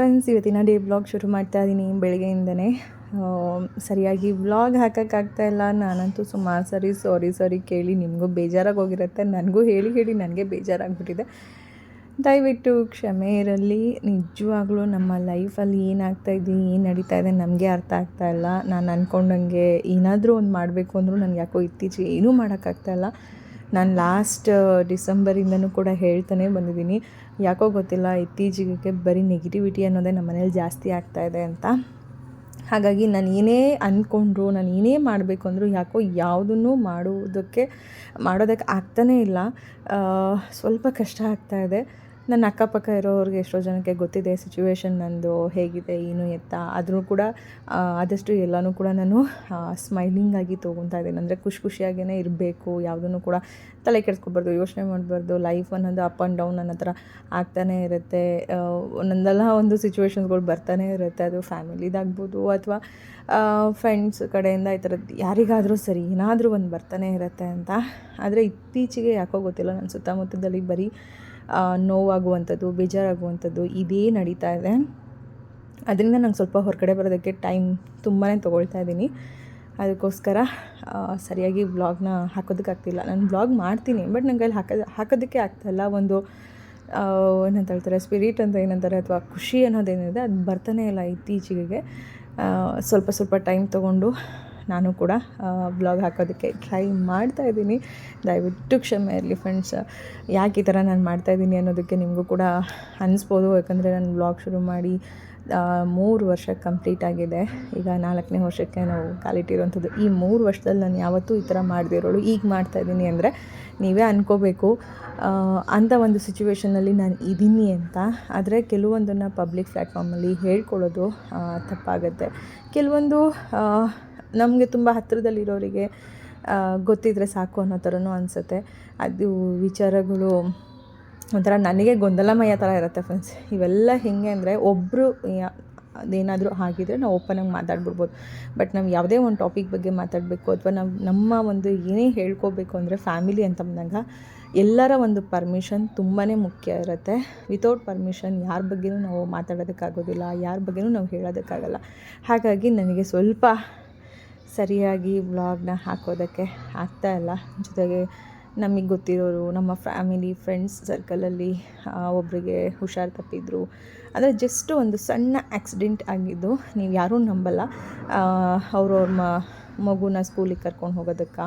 Friends, ಇವತ್ತಿನ day blog ಶುರು ಮಾಡ್ತಾ ಇದ್ದೀನಿ ಬೆಳಗ್ಗೆಯಿಂದನೇ. ಸರಿಯಾಗಿ ವ್ಲಾಗ್ ಹಾಕೋಕ್ಕಾಗ್ತಾ ಇಲ್ಲ. ನಾನಂತೂ ಸುಮಾರು ಸರಿ ಸಾರಿ ಸಾರಿ ಕೇಳಿ ನಿಮಗೂ ಬೇಜಾರಾಗಿ ಹೋಗಿರುತ್ತೆ ನನಗೂ ಹೇಳಿ ಹೇಳಿ ನನಗೆ ಬೇಜಾರಾಗ್ಬಿಟ್ಟಿದೆ. ದಯವಿಟ್ಟು ಕ್ಷಮೆ ಇರಲಿ. ನಿಜವಾಗ್ಲೂ ನಮ್ಮ ಲೈಫಲ್ಲಿ ಏನಾಗ್ತಾ ಇದೆ, ಏನು ನಡೀತಾ ಇದೆ ನಮಗೆ ಅರ್ಥ ಆಗ್ತಾ ಇಲ್ಲ. ನಾನು ಅಂದ್ಕೊಂಡಂಗೆ ಏನಾದರೂ ಒಂದು ಮಾಡಬೇಕು ಅಂದರೂ ನನಗೆ ಯಾಕೋ ಇತ್ತೀಚೆಗೆ ಏನೂ ಮಾಡೋಕ್ಕಾಗ್ತಾ ಇಲ್ಲ. ನಾನು ಲಾಸ್ಟ್ ಡಿಸೆಂಬರಿಂದನೂ ಕೂಡ ಹೇಳ್ತಾನೆ ಬಂದಿದ್ದೀನಿ. ಯಾಕೋ ಗೊತ್ತಿಲ್ಲ ಇತ್ತೀಚೆಗೆ ಬರೀ ನೆಗೆಟಿವಿಟಿ ಅನ್ನೋದೇ ನಮ್ಮ ಮನೇಲಿ ಜಾಸ್ತಿ ಇದೆ ಅಂತ. ಹಾಗಾಗಿ ನಾನು ಏನೇ ಅಂದ್ಕೊಂಡ್ರು ನಾನು ಏನೇ ಮಾಡಬೇಕು ಅಂದರೂ ಯಾಕೋ ಯಾವುದನ್ನು ಮಾಡುವುದಕ್ಕೆ, ಮಾಡೋದಕ್ಕೆ ಆಗ್ತಾನೇ ಇಲ್ಲ. ಸ್ವಲ್ಪ ಕಷ್ಟ ಆಗ್ತಾ ಇದೆ. ನನ್ನ ಅಕ್ಕಪಕ್ಕ ಇರೋರಿಗೆ ಎಷ್ಟೋ ಜನಕ್ಕೆ ಗೊತ್ತಿದೆ ಸಿಚುವೇಶನ್ ನಂದು, ಹೇಗಿದೆ, ಏನು ಎತ್ತ. ಆದರೂ ಕೂಡ ಆದಷ್ಟು ಎಲ್ಲನೂ ಕೂಡ ನಾನು ಸ್ಮೈಲಿಂಗ್ ಆಗಿ ತೊಗೊತಾ ಇದ್ದೀನಿ. ಅಂದರೆ ಖುಷಿ ಖುಷಿಯಾಗೇ ಇರಬೇಕು, ಯಾವುದನ್ನು ಕೂಡ ತಲೆ ಕೆಡಿಸ್ಕೊಬಾರ್ದು, ಯೋಚನೆ ಮಾಡಬಾರ್ದು. ಲೈಫ್ ಅನ್ನೋದು ಅಪ್ ಆ್ಯಂಡ್ ಡೌನ್ ನನ್ನ ಹತ್ರ ಆಗ್ತಾನೇ ಇರುತ್ತೆ. ಒಂದಲ್ಲ ಒಂದು ಸಿಚುವೇಶನ್ಸ್ಗಳು ಬರ್ತಾನೆ ಇರುತ್ತೆ. ಅದು ಫ್ಯಾಮಿಲಿದಾಗ್ಬೋದು ಅಥವಾ ಫ್ರೆಂಡ್ಸ್ ಕಡೆಯಿಂದ ಈ ಥರದ್ದು ಯಾರಿಗಾದರೂ ಸರಿ ಏನಾದರೂ ಒಂದು ಬರ್ತಾನೆ ಇರುತ್ತೆ ಅಂತ. ಆದರೆ ಇತ್ತೀಚೆಗೆ ಯಾಕೋ ಗೊತ್ತಿಲ್ಲ. ನನ್ನ ಸುತ್ತಮುತ್ತದಲ್ಲಿ ಬರೀ ನೋವಾಗುವಂಥದ್ದು, ಬೇಜಾರಾಗುವಂಥದ್ದು ಇದೇ ನಡೀತಾ ಇದೆ. ಅದರಿಂದ ನಂಗೆ ಸ್ವಲ್ಪ ಹೊರಗಡೆ ಬರೋದಕ್ಕೆ ಟೈಮ್ ತುಂಬಾ ತೊಗೊಳ್ತಾ ಇದ್ದೀನಿ ಅದಕ್ಕೋಸ್ಕರ ಸರಿಯಾಗಿ ವ್ಲಾಗ್ನ ಹಾಕೋದಕ್ಕಾಗ್ತಿಲ್ಲ. ನಾನು ವ್ಲಾಗ್ ಮಾಡ್ತೀನಿ, ಬಟ್ ನಂಗೆ ಅಲ್ಲಿ ಹಾಕೋದು, ಹಾಕೋದಕ್ಕೆ ಆಗ್ತಾಯಿಲ್ಲ ಒಂದು ಏನಂತ ಹೇಳ್ತಾರೆ, ಸ್ಪಿರಿಟ್ ಅಂತ ಏನಂತಾರೆ, ಅಥವಾ ಖುಷಿ ಅನ್ನೋದೇನಿದೆ, ಅದು ಬರ್ತಾನೆ ಇಲ್ಲ ಇತ್ತೀಚೆಗೆ ಸ್ವಲ್ಪ ಸ್ವಲ್ಪ ಟೈಮ್ ತೊಗೊಂಡು ನಾನು ಕೂಡ ಬ್ಲಾಗ್ ಹಾಕೋದಕ್ಕೆ ಟ್ರೈ ಮಾಡ್ತಾ ಇದ್ದೀನಿ. ದಯವಿಟ್ಟು ಕ್ಷಮೆ ಇರಲಿ ಫ್ರೆಂಡ್ಸ್ ಯಾಕೆ ಈ ಥರ ನಾನು ಮಾಡ್ತಾಯಿದ್ದೀನಿ ಅನ್ನೋದಕ್ಕೆ ನಿಮಗೂ ಕೂಡ ಅನಿಸ್ಬೋದು. ಯಾಕಂದರೆ ನಾನು ಬ್ಲಾಗ್ ಶುರು ಮಾಡಿ ಮೂರು ವರ್ಷ ಕಂಪ್ಲೀಟ್ ಆಗಿದೆ. ಈಗ ನಾಲ್ಕನೇ ವರ್ಷಕ್ಕೆ ನಾವು ಕಾಲಿಟ್ಟಿರುವಂಥದ್ದು. ಈ ಮೂರು ವರ್ಷದಲ್ಲಿ ನಾನು ಯಾವತ್ತೂ ಈ ಥರ ಮಾಡದಿರೋಳು ಈಗ ಮಾಡ್ತಾಯಿದ್ದೀನಿ ಅಂದರೆ ನೀವೇ ಅನ್ಕೋಬೇಕು. ಆ, ಅಂಥ ಒಂದು ಸಿಚುವೇಷನಲ್ಲಿ ನಾನು ಇದ್ದೀನಿ ಅಂತ. ಆದರೆ ಕೆಲವೊಂದನ್ನು ಪಬ್ಲಿಕ್ ಪ್ಲ್ಯಾಟ್ಫಾರ್ಮಲ್ಲಿ ಹೇಳ್ಕೊಳ್ಳೋದು ತಪ್ಪಾಗುತ್ತೆ. ಕೆಲವೊಂದು ನಮಗೆ ತುಂಬ ಹತ್ತಿರದಲ್ಲಿರೋರಿಗೆ ಗೊತ್ತಿದ್ದರೆ ಸಾಕು ಅನ್ನೋ ಥರನೂ ಅನಿಸುತ್ತೆ. ಅದು ವಿಚಾರಗಳು ಒಂಥರ ನನಗೆ ಗೊಂದಲಮಯ ಥರ ಇರುತ್ತೆ ಫ್ರೆಂಡ್ಸ್ ಇವೆಲ್ಲ ಹೆಂಗೆ ಅಂದರೆ ಒಬ್ಬರು ಅದೇನಾದರೂ ಆಗಿದ್ರೆ ನಾವು ಓಪನಾಗಿ ಮಾತಾಡ್ಬಿಡ್ಬೋದು. ಬಟ್ ನಾವು ಯಾವುದೇ ಒಂದು ಟಾಪಿಕ್ ಬಗ್ಗೆ ಮಾತಾಡಬೇಕು ಅಥವಾ ನಾವು ನಮ್ಮ ಒಂದು ಏನೇ ಹೇಳ್ಕೋಬೇಕು ಅಂದರೆ ಫ್ಯಾಮಿಲಿ ಅಂತ ಬಂದಾಗ ಎಲ್ಲರ ಒಂದು ಪರ್ಮಿಷನ್ ತುಂಬಾ ಮುಖ್ಯ ಇರುತ್ತೆ. ವಿತೌಟ್ ಪರ್ಮಿಷನ್ ಯಾರ ಬಗ್ಗೆನೂ ನಾವು ಮಾತಾಡೋದಕ್ಕಾಗೋದಿಲ್ಲ, ಯಾರ ಬಗ್ಗೆನೂ ನಾವು ಹೇಳೋದಕ್ಕಾಗಲ್ಲ. ಹಾಗಾಗಿ ನನಗೆ ಸ್ವಲ್ಪ ಸರಿಯಾಗಿ ವ್ಲಾಗ್ನ ಹಾಕೋದಕ್ಕೆ ಆಗ್ತಾ ಇಲ್ಲ. ಜೊತೆಗೆ ನಮಗೆ ಗೊತ್ತಿರೋರು, ನಮ್ಮ ಫ್ಯಾಮಿಲಿ, ಫ್ರೆಂಡ್ಸ್ ಸರ್ಕಲಲ್ಲಿ ಒಬ್ಬರಿಗೆ ಹುಷಾರು ತಪ್ಪಿದ್ರು. ಅಂದರೆ ಜಸ್ಟ್ ಒಂದು ಸಣ್ಣ ಆಕ್ಸಿಡೆಂಟ್ ಆಗಿದ್ದು, ನೀವು ಯಾರೂ ನಂಬಲ್ಲ. ಅವ್ರವ್ರ ಮ, ಮಗುನ ಸ್ಕೂಲಿಗೆ ಕರ್ಕೊಂಡು ಹೋಗೋದಕ್ಕೆ.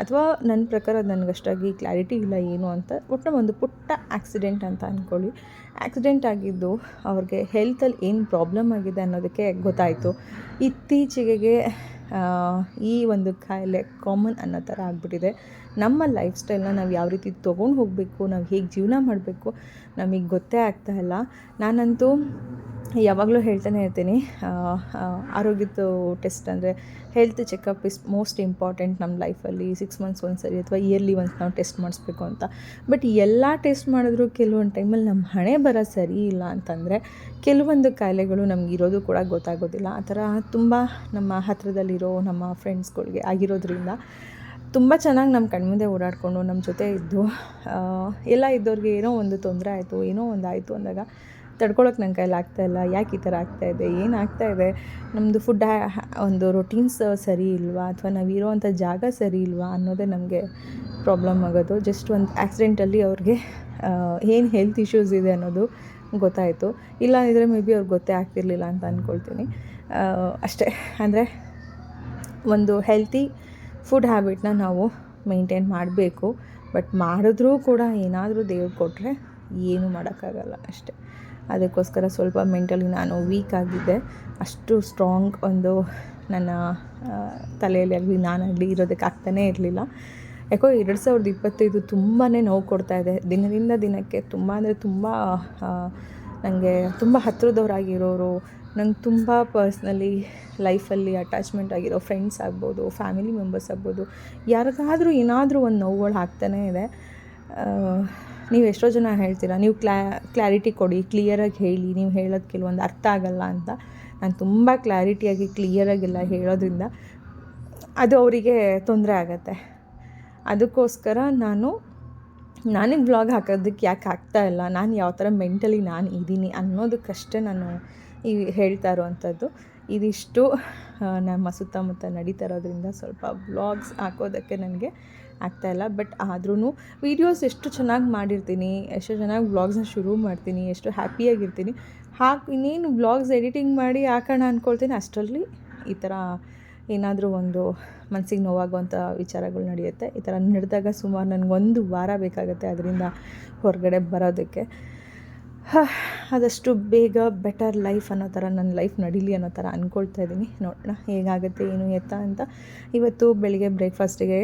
ಅಥವಾ ನನ್ನ ಪ್ರಕಾರ ನನಗಷ್ಟಾಗಿ ಕ್ಲಾರಿಟಿ ಇಲ್ಲ ಏನು ಅಂತ ಒಟ್ಟು ಒಂದು ಪುಟ್ಟ ಆಕ್ಸಿಡೆಂಟ್ ಅಂತ ಅಂದ್ಕೊಳ್ಳಿ ಆಕ್ಸಿಡೆಂಟ್ ಆಗಿದ್ದು ಅವ್ರಿಗೆ ಹೆಲ್ತಲ್ಲಿ ಏನು ಪ್ರಾಬ್ಲಮ್ ಆಗಿದೆ ಅನ್ನೋದಕ್ಕೆ ಗೊತ್ತಾಯಿತು. ಇತ್ತೀಚೆಗೆ ಈ ಒಂದು ಕಾಯಿಲೆ ಕಾಮನ್ ಅನ್ನೋ ಥರ ಆಗಿಬಿಟ್ಟಿದೆ. ನಮ್ಮ ಲೈಫ್ ಸ್ಟೈಲ್ನ ನಾವು ಯಾವ ರೀತಿ ತೊಗೊಂಡು ಹೋಗಬೇಕು, ನಾವು ಹೇಗೆ ಜೀವನ ಮಾಡಬೇಕು ನಮಗೆ ಗೊತ್ತೇ ಆಗ್ತಾ ಇಲ್ಲ. ನಾನಂತೂ ಯಾವಾಗಲೂ ಹೇಳ್ತಾನೆ ಇರ್ತೀನಿ ಆರೋಗ್ಯದ ಟೆಸ್ಟ್ ಅಂದರೆ health checkup is most important ನಮ್ಮ ಲೈಫಲ್ಲಿ. ಸಿಕ್ಸ್ ಮಂತ್ಸ್ ಒಂದು ಸರಿ ಅಥವಾ ಇಯರ್ಲಿ ಒನ್ಸ್ ನಾವು ಟೆಸ್ಟ್ ಮಾಡಿಸ್ಬೇಕು ಅಂತ. ಬಟ್ ಎಲ್ಲ ಟೆಸ್ಟ್ ಮಾಡಿದ್ರು ಕೆಲವೊಂದು ಟೈಮಲ್ಲಿ ನಮ್ಮ ಹಣೆ ಬರ ಸರಿ ಇಲ್ಲ ಅಂತಂದರೆ ಕೆಲವೊಂದು ಕಾಯಿಲೆಗಳು ನಮ್ಗೆ ಇರೋದು ಕೂಡ ಗೊತ್ತಾಗೋದಿಲ್ಲ. ಆ ಥರ ತುಂಬ ನಮ್ಮ ಹತ್ತಿರದಲ್ಲಿರೋ ನಮ್ಮ ಫ್ರೆಂಡ್ಸ್ಗಳಿಗೆ ಆಗಿರೋದ್ರಿಂದ ತುಂಬ ಚೆನ್ನಾಗಿ ನಮ್ಮ ಕಣ್ಮುಂದೆ ಓಡಾಡಿಕೊಂಡು ನಮ್ಮ ಜೊತೆ ಇದ್ದು ಎಲ್ಲ ಇದ್ದವ್ರಿಗೆ ಏನೋ ಒಂದು ತೊಂದರೆ ಆಯಿತು, ಏನೋ ಒಂದು ಆಯಿತು ಅಂದಾಗ ತಡ್ಕೊಳಕ್ಕೆ ನನ್ನ ಕೈಲಿ ಆಗ್ತಾಯಿಲ್ಲ ಯಾಕೆ ಈ ಥರ ಆಗ್ತಾಯಿದೆ ಏನು ಆಗ್ತಾಯಿದೆ ನಮ್ಮದು ಫುಡ್ ಒಂದು ರೊಟೀನ್ಸ್ ಸರಿ ಇಲ್ವಾ? ಅಥವಾ ನಾವು ಇರೋವಂಥ ಜಾಗ ಸರಿ ಇಲ್ವಾ ಅನ್ನೋದೇ ನಮಗೆ ಪ್ರಾಬ್ಲಮ್ ಆಗೋದು. ಜಸ್ಟ್ ಒಂದು ಆ್ಯಕ್ಸಿಡೆಂಟಲ್ಲಿ ಅವ್ರಿಗೆ ಏನು ಹೆಲ್ತ್ ಇಶ್ಯೂಸ್ ಇದೆ ಅನ್ನೋದು ಗೊತ್ತಾಯಿತು. ಇಲ್ಲ ಅಂದರೆ ಮೇ ಬಿ ಅವ್ರಿಗೆ ಗೊತ್ತೇ ಆಗ್ತಿರ್ಲಿಲ್ಲ ಅಂತ ಅಂದ್ಕೊಳ್ತೀನಿ ಅಷ್ಟೇ. ಅಂದರೆ ಒಂದು ಹೆಲ್ತಿ ಫುಡ್ ಹ್ಯಾಬಿಟ್ನ ನಾವು ಮೇಂಟೈನ್ ಮಾಡಬೇಕು. ಬಟ್ ಮಾಡಿದ್ರೂ ಕೂಡ ಏನಾದರೂ ದೇವ್ರು ಕೊಟ್ಟರೆ ಏನೂ ಮಾಡೋಕ್ಕಾಗಲ್ಲ. ಅಷ್ಟೇ. ಅದಕ್ಕೋಸ್ಕರ ಸ್ವಲ್ಪ ಮೆಂಟಲಿ ನಾನು ವೀಕ್ ಆಗಿದ್ದೆ. ಅಷ್ಟು ಸ್ಟ್ರಾಂಗ್ ಒಂದು ನನ್ನ ತಲೆಯಲ್ಲಿ ಆಗಲಿ ನಾನಾಗಲಿ ಇರೋದಕ್ಕೆ ಆಗ್ತಾನೇ ಇರಲಿಲ್ಲ. ಯಾಕೋ ಎರಡು ಸಾವಿರದ ಇಪ್ಪತ್ತೈದು ತುಂಬಾ ನೋವು ಕೊಡ್ತಾ ಇದೆ. ದಿನದಿಂದ ದಿನಕ್ಕೆ ತುಂಬ ಅಂದರೆ ತುಂಬ ನನಗೆ ತುಂಬ ಹತ್ತಿರದವರಾಗಿರೋರು ನಂಗೆ ತುಂಬ ಪರ್ಸ್ನಲಿ ಲೈಫಲ್ಲಿ ಅಟ್ಯಾಚ್ಮೆಂಟ್ ಆಗಿರೋ ಫ್ರೆಂಡ್ಸ್ ಆಗ್ಬೋದು ಫ್ಯಾಮಿಲಿ ಮೆಂಬರ್ಸ್ ಆಗ್ಬೋದು, ಯಾರಿಗಾದರೂ ಏನಾದರೂ ಒಂದು ನೋವುಗಳು ಆಗ್ತಾನೇ ಇದೆ. ನೀವು ಎಷ್ಟೋ ಜನ ಹೇಳ್ತೀರ, ನೀವು ಕ್ಲಾ ಕ್ಲಾರಿಟಿ ಕೊಡಿ ಕ್ಲಿಯರಾಗಿ ಹೇಳಿ, ನೀವು ಹೇಳೋದು ಕೆಲವೊಂದು ಅರ್ಥ ಆಗಲ್ಲ ಅಂತ. ನಾನು ತುಂಬ ಕ್ಲಾರಿಟಿಯಾಗಿ ಕ್ಲಿಯರಾಗಿಲ್ಲ ಹೇಳೋದ್ರಿಂದ. ಅದು ಅವರಿಗೆ ತೊಂದರೆ ಆಗತ್ತೆ. ಅದಕ್ಕೋಸ್ಕರ ನಾನು ನಾನೇ ಬ್ಲಾಗ್ ಹಾಕೋದಕ್ಕೆ ಯಾಕೆ ಆಗ್ತಾ ಇಲ್ಲ, ನಾನು ಯಾವ ಥರ ಮೆಂಟಲಿ ನಾನು ಇದ್ದೀನಿ ಅನ್ನೋದಕ್ಕಷ್ಟೇ ನಾನು ಈ ಹೇಳ್ತಾ ಇರೋವಂಥದ್ದು. ಇದಿಷ್ಟು ನಮ್ಮ ಸುತ್ತಮುತ್ತ ನಡೀತಾ ಇರೋದ್ರಿಂದ ಸ್ವಲ್ಪ ಬ್ಲಾಗ್ಸ್ ಹಾಕೋದಕ್ಕೆ ನನಗೆ ಆಗ್ತಾಯಿಲ್ಲ ಬಟ್ ಆದ್ರೂ ವೀಡಿಯೋಸ್ ಎಷ್ಟು ಚೆನ್ನಾಗಿ ಮಾಡಿರ್ತೀನಿ, ಎಷ್ಟು ಚೆನ್ನಾಗಿ ವ್ಲಾಗ್ಸ್ನ ಶುರು ಮಾಡ್ತೀನಿ, ಎಷ್ಟು ಹ್ಯಾಪಿಯಾಗಿರ್ತೀನಿ ಹಾಕಿ ಇನ್ನೇನು ಬ್ಲಾಗ್ಸ್ ಎಡಿಟಿಂಗ್ ಮಾಡಿ ಹಾಕೋಣ ಅಂದ್ಕೊಳ್ತೀನಿ ಅಷ್ಟರಲ್ಲಿ ಈ ಥರ ಏನಾದರೂ ಒಂದು ಮನಸ್ಸಿಗೆ ನೋವಾಗುವಂಥ ವಿಚಾರಗಳು ನಡೆಯುತ್ತೆ. ಈ ಥರ ನಡೆದಾಗ ಸುಮಾರು ನನಗೊಂದು ವಾರ ಬೇಕಾಗುತ್ತೆ ಅದರಿಂದ ಹೊರಗಡೆ ಬರೋದಕ್ಕೆ. ಆದಷ್ಟು ಬೇಗ ಬೆಟರ್ ಲೈಫ್ ಅನ್ನೋ ಥರ ನನ್ನ ಲೈಫ್ ನಡೀಲಿ ಅನ್ನೋ ಥರ ಅಂದ್ಕೊಳ್ತಾ ಇದ್ದೀನಿ. ನೋಡೋಣ ಹೇಗಾಗುತ್ತೆ, ಏನು ಎತ್ತ ಅಂತ. ಇವತ್ತು ಬೆಳಿಗ್ಗೆ ಬ್ರೇಕ್ಫಾಸ್ಟಿಗೆ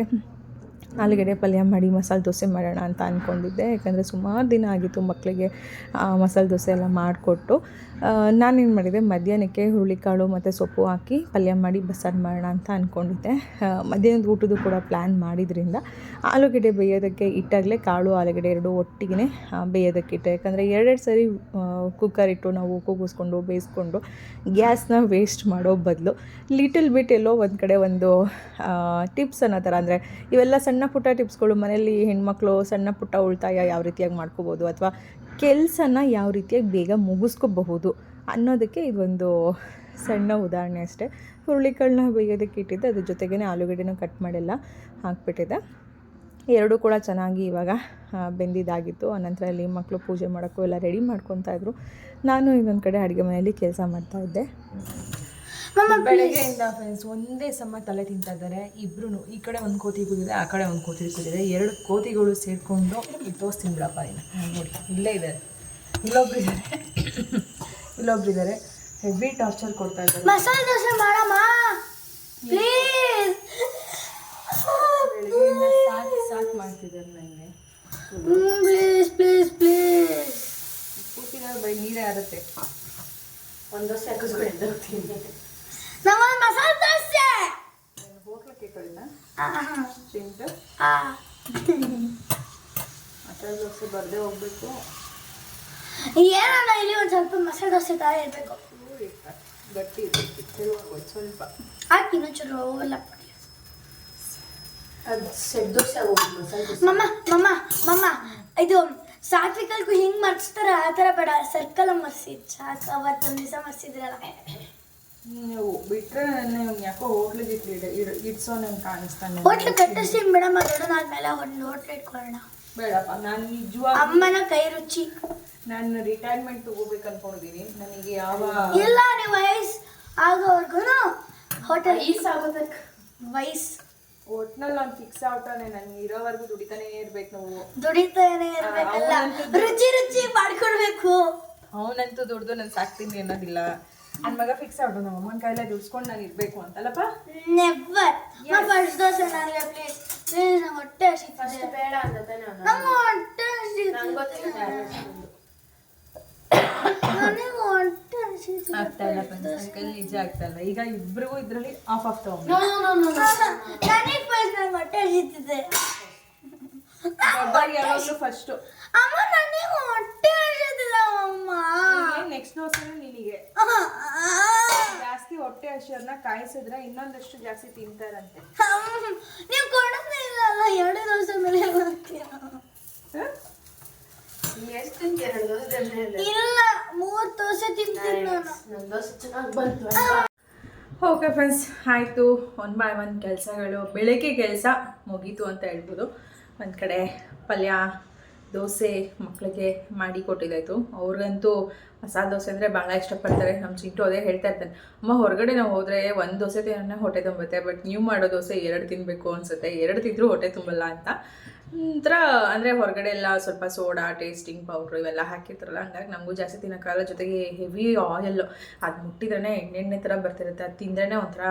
ಆಲೂಗಡ್ಡೆ ಪಲ್ಯ ಮಾಡಿ ಮಸಾಲೆ ದೋಸೆ ಮಾಡೋಣ ಅಂತ ಅಂದ್ಕೊಂಡಿದ್ದೆ ಯಾಕಂದರೆ ಸುಮಾರು ದಿನ ಆಗಿತ್ತು ಮಕ್ಕಳಿಗೆ ಮಸಾಲೆ ದೋಸೆ ಎಲ್ಲ ಮಾಡಿಕೊಟ್ಟು. ನಾನೇನು ಮಾಡಿದೆ, ಮಧ್ಯಾಹ್ನಕ್ಕೆ ಹುರುಳಿಕಾಳು ಮತ್ತು ಸೊಪ್ಪು ಹಾಕಿ ಪಲ್ಯ ಮಾಡಿ ಬಸ್ಸಾರು ಮಾಡೋಣ ಅಂತ ಅಂದ್ಕೊಂಡಿದ್ದೆ ಮಧ್ಯಾಹ್ನದ ಊಟದ್ದು ಕೂಡ ಪ್ಲ್ಯಾನ್ ಮಾಡಿದ್ರಿಂದ ಆಲೂಗಡ್ಡೆ ಬೇಯೋದಕ್ಕೆ ಇಟ್ಟಾಗಲೇ ಕಾಳು, ಆಲೂಗಡ್ಡೆ ಎರಡು ಒಟ್ಟಿಗೆ ಬೇಯೋದಕ್ಕೆ ಇಟ್ಟೆ. ಯಾಕಂದರೆ ಎರಡೆರಡು ಸರಿ ಕುಕ್ಕರ್ ಇಟ್ಟು ನಾವು ಕೂಗಿಸ್ಕೊಂಡು, ಬೇಯಿಸ್ಕೊಂಡು ಗ್ಯಾಸ್ನ ವೇಸ್ಟ್ ಮಾಡೋ ಬದಲು ಲಿಟಲ್ ಬಿಟ್ ಎಲ್ಲೋ ಒಂದು ಕಡೆ ಒಂದು ಟಿಪ್ಸ್ ಅನ್ನೋ ಥರ ಅಂದರೆ ಇವೆಲ್ಲ ಸಣ್ಣ ಪುಟ್ಟ ಟಿಪ್ಸ್ಗಳು ಮನೆಯಲ್ಲಿ ಹೆಣ್ಮಕ್ಳು, ಸಣ್ಣ ಪುಟ್ಟ ಉಳಿತಾಯ ಯಾವ ರೀತಿಯಾಗಿ ಮಾಡ್ಕೋಬೋದು ಅಥವಾ ಕೆಲಸನ ಯಾವ ರೀತಿಯಾಗಿ ಬೇಗ ಮುಗಿಸ್ಕೋಬಹುದು ಅನ್ನೋದಕ್ಕೆ ಇದೊಂದು ಸಣ್ಣ ಉದಾಹರಣೆ ಅಷ್ಟೇ. ಹುರುಳಿಕಾಳನ್ನ ಬೇಯೋದಕ್ಕೆ ಇಟ್ಟಿದ್ದೆ ಅದ್ರ ಜೊತೆಗೇ ಆಲೂಗಡ್ಡೆನೂ ಕಟ್ ಮಾಡೆಲ್ಲ ಹಾಕ್ಬಿಟ್ಟಿದ್ದೆ ಎರಡೂ ಕೂಡ ಚೆನ್ನಾಗಿ ಇವಾಗ ಬೆಂದಿದ್ದಾಗಿತ್ತು. ಆನಂತರ ಅಲ್ಲಿ ಮಕ್ಕಳು ಪೂಜೆ ಮಾಡೋಕ್ಕೂ ಎಲ್ಲ ರೆಡಿ ಮಾಡ್ಕೊತಾ ಇದ್ದರು ನಾನು ಇನ್ನೊಂದು ಕಡೆ ಅಡುಗೆ ಮನೆಯಲ್ಲಿ ಕೆಲಸ ಮಾಡ್ತಾಯಿದ್ದೆ ಬೆಳಗ್ಗೆಯಿಂದ ಫ್ರೆಂಡ್ಸ್ ಒಂದೇ ಸಮ ತಲೆ ತಿಂತಾ ಇದ್ದಾರೆ. ಇಬ್ರು ಈ ಕಡೆ ಒಂದು ಕೋತಿ ಕೂದಿದೆ ಆ ಕಡೆ ಒಂದು ಕೋತಿ ಕೂದಿದೆ ಎರಡು ಕೋತಿಗಳು ಸೇರಿಕೊಂಡು ಇಲ್ಲಿ ತೋರಿಸ್ತೀನಿ ಬಿಡಪ್ಪ ಇನ್ನು ನೋಡಿ. ಇಲ್ಲೇ ಇದೆ ಇಲ್ಲೊಬ್ರು ಇದ್ದಾರೆ. ಇಲ್ಲೊಬ್ರು ಇದ್ದಾರೆ. ಹೆವಿ ಟಾರ್ಚರ್ ಕೊಡ್ತಾ ಇದ್ದಾರೆ. ಮಸಾಲೆ ದೋಸೆ ಮಾಡಮ್ಮ. ಪ್ಲೀಸ್ ಸಾಕು ಸಾಕು ಮಾಡ್ತಿದ್ದಾರೆ ನನಗೆ ಪ್ಲೀಸ್ ಪ್ಲೀಸ್ ಪ್ಲೀಸ್ ಕೂತಿದ್ದಾರೆ ಬೈ ನೀರೇ ಆರುತ್ತೆ ಒಂದು ದೋಸೆ ಹಾಕಿಸ್ಕೊಂಡು ಮಸಾಲೆ ದೋಸೆ ಹೋಗ್ಲಿಕ್ಕೆ ಕಳಿನ ಚಿಂಟು ಆ. ಮಸಾಲೆ ದೋಸೆ ಬರ್ದೇ ಹೋಗ್ಬೇಕು. ಏನಣ್ಣ ಇಲ್ಲಿ ಒಂದು ಸ್ವಲ್ಪ ಮಸಾಲೆ ದೋಸೆ ತರ ಇರಬೇಕು? ಗಟ್ಟಿ ಇರಬೇಕು ಸ್ವಲ್ಪ. ಹಾಕಿ ಚಲೋ ಓವರ್ಲ ಅದು ಸೆಟ್ ದೋಸೆ ಹೋಗ್ಬೇಕು ಮಸಾಲೆ ದೋಸೆ. ಮಮ್ಮ ಮಮ್ಮ ಮಮ್ಮ. ಇದು ಸಾತ್ವಿಕಲ್ಗೂ ಹಿಂಗ್ ಮರ್ಸ್ತಾರ ಆ ಥರ ಬೇಡ. ಸರ್ಕಲ್ ಮರ್ಸಿ ಸಾಕು. ಅವತ್ತೊಂದು ದಿವಸ ಮರ್ಸಿದ್ರಲ್ಲ. ನೀವು ಬಿಟ್ರೆ ನನ್ನ ಯಾಕೋ ಹೋಟ್ಲಿಗೆ ಇಟ್ಟು ಇಡ್ಸೋ ನಂಗೆ ಕಾಣಿಸ್ತಾನೆ ಹೋಟ್ಲು ಕಟ್ಟಿಸಿ ಮೇಡಮ್ ದೊಡ್ಡನಾದ್ಮೇಲೆ ಒಂದು ಹೋಟ್ಲು ಇಟ್ಕೊಳ್ಳೋಣ. ಬೇಡಪ್ಪ ನಾನು ನಿಜವಾಗ ಅಮ್ಮನ ಕೈ ರುಚಿ. ನಾನು ರಿಟೈರ್ಮೆಂಟ್ ತಗೋಬೇಕು ಅನ್ಕೊಂಡಿದ್ದೀನಿ. ನನಗೆ ಯಾವ ಇಲ್ಲ ನೀವು ವಯಸ್ ಆಗೋವರ್ಗು ಹೋಟೆಲ್ ವಯಸ್ಸು ಆಗೋದಕ್ಕೆ. ವಯಸ್ ಒಟ್ನಲ್ಲಿ ನಾನು ಫಿಕ್ಸ್ ಆಗ್ತಾನೆ ನಾನು ಇರೋವರೆಗೂ ದುಡಿತಾನೆ ಇರ್ಬೇಕು ನಾವು. ದುಡಿತಾನೆ ಇರ್ಬೇಕಲ್ಲ. ರುಚಿ ರುಚಿ ಮಾಡ್ಕೊಡ್ಬೇಕು ಅವನಂತೂ ದುಡ್ದು ನಾನು ಸಾಕ್ತೀನಿ ಅನ್ನೋದಿಲ್ಲ. ನನ್ನ ಮಗ ಫಿಕ್ಸ್ ಆಗ್ಬಿಟ್ಟು ನಮ್ಮ ಅಮ್ಮನ ಕೈಲೇ ದುಡ್ಸ್ಕೊಂಡು ನಾನು ಇರ್ಬೇಕು ಅಂತಲ್ಲಪ್ಪ? ನೆವರ್ ಮಾ ಫಸ್ಟ್ ದೋಸೆ ನನಗೆ ಪ್ಲೀಸ್ ಪ್ಲೀಸ್ ನಂಗೆ ಹೊಟ್ಟೆ ಫಸ್ಟ್ ಬೇಡ ಅಂತ ತಾನೇ ನಮ್ಮ ನಂಗೆ ಹೊಟ್ಟೆ ಹಸಿತಿದೆ ನನಗೆ ಹೊಟ್ಟೆ ಆಗ್ತಾ ಇಲ್ಲ ನನ್ನ ಕೈಲಿ ನಿಜ ಆಗ್ತಾ ಇಲ್ಲ. ಈಗ ಇಬ್ರಿಗೂ ಇದರಲ್ಲಿ ಆಫ್ ಆಫ್ ತಗೊಂಡು ನನಗೆ ಫಸ್ಟ್ ನಂಗೆ ಹೊಟ್ಟೆ ಹಸಿತಿದೆ. ಯಾವಾಗಲೂ ಫಸ್ಟು ಅಮ್ಮ ನನಗೆ ಹೊಟ್ಟೆ ಹಸಿತಿದೆ. ಅಮ್ಮ. ನೆಕ್ಸ್ಟ್ ದೋಸೆನೂ ನಿನಗೆ. ಜಾಸ್ತಿ ಹೊಟ್ಟೆ ಹಸಿಯೋರ್ನ ಕಾಯಿಸಿದ್ರೆ ಇನ್ನೊಂದಷ್ಟು ಜಾಸ್ತಿ ತಿಂತಾರಂತೆ. ನೀವು ಕೊಡೋದೇ ಇಲ್ಲ ಅಲ್ಲ ಎರಡು ದೋಸೆ ಮೇಲೆ ಬರ್ತೀರಾ? ಎಷ್ಟ್ ಎರಡು ದೋಸೆ ಮೇಲೆ? ಇಲ್ಲ ಮೂರು ದೋಸೆ ತಿಂತೀನಿ ನನ್. ದೋಸೆ ಚೆನ್ನಾಗಿ ಬಂತು ಓಕೆ ಫ್ರೆಂಡ್ಸ್ ಆಯಿತು. ಒನ್ ಬೈ ಒನ್ ಕೆಲಸಗಳು. ಬೆಳಗ್ಗೆ ಕೆಲಸ ಮುಗೀತು ಅಂತ ಹೇಳ್ಬೋದು. ಒಂದು ಕಡೆ ಪಲ್ಯ ದೋಸೆ ಮಕ್ಕಳಿಗೆ ಮಾಡಿ ಕೊಟ್ಟಿದ್ದಾಯಿತು. ಅವ್ರಿಗಂತೂ ಮಸಾಲೆ ದೋಸೆ ಅಂದರೆ ಭಾಳ ಇಷ್ಟಪಡ್ತಾರೆ. ನಮ್ಮ ಚಿಂಟು ಅದೇ ಹೇಳ್ತಾ ಇರ್ತಾನೆ, ಅಮ್ಮ, ಹೊರಗಡೆ ನಾವು ಹೋದರೆ ಒಂದು ದೋಸೆ ತಿನ್ನೋ ಹೊಟ್ಟೆ ತುಂಬುತ್ತೆ ಬಟ್ ನೀವು ಮಾಡೋ ದೋಸೆ ಎರಡು ತಿನ್ನಬೇಕು ಅನಿಸುತ್ತೆ. ಎರಡು ತಿಂದರೂ ಹೊಟ್ಟೆ ತುಂಬಲ್ಲ ಅಂತ. ಒಂಥರ ಅಂದರೆ ಹೊರಗಡೆ ಎಲ್ಲ ಸ್ವಲ್ಪ ಸೋಡಾ ಟೇಸ್ಟಿಂಗ್ ಪೌಡ್ರು ಇವೆಲ್ಲ ಹಾಕಿರ್ತಾರಲ್ಲ, ಹಂಗಾಗಿ ನಮಗೂ ಜಾಸ್ತಿ ತಿನ್ನೋಕ್ಕಾಗಲ್ಲ. ಜೊತೆಗೆ ಹೆವಿ ಆಯಲ್ಲು ಅದು ಮುಟ್ಟಿದ್ರೇ ಎಣ್ಣೆಣ್ಣೆ ಎಣ್ಣೆ ಥರ ಬರ್ತಿರುತ್ತೆ, ಅದು ತಿಂದ್ರೇ ಒಂಥರ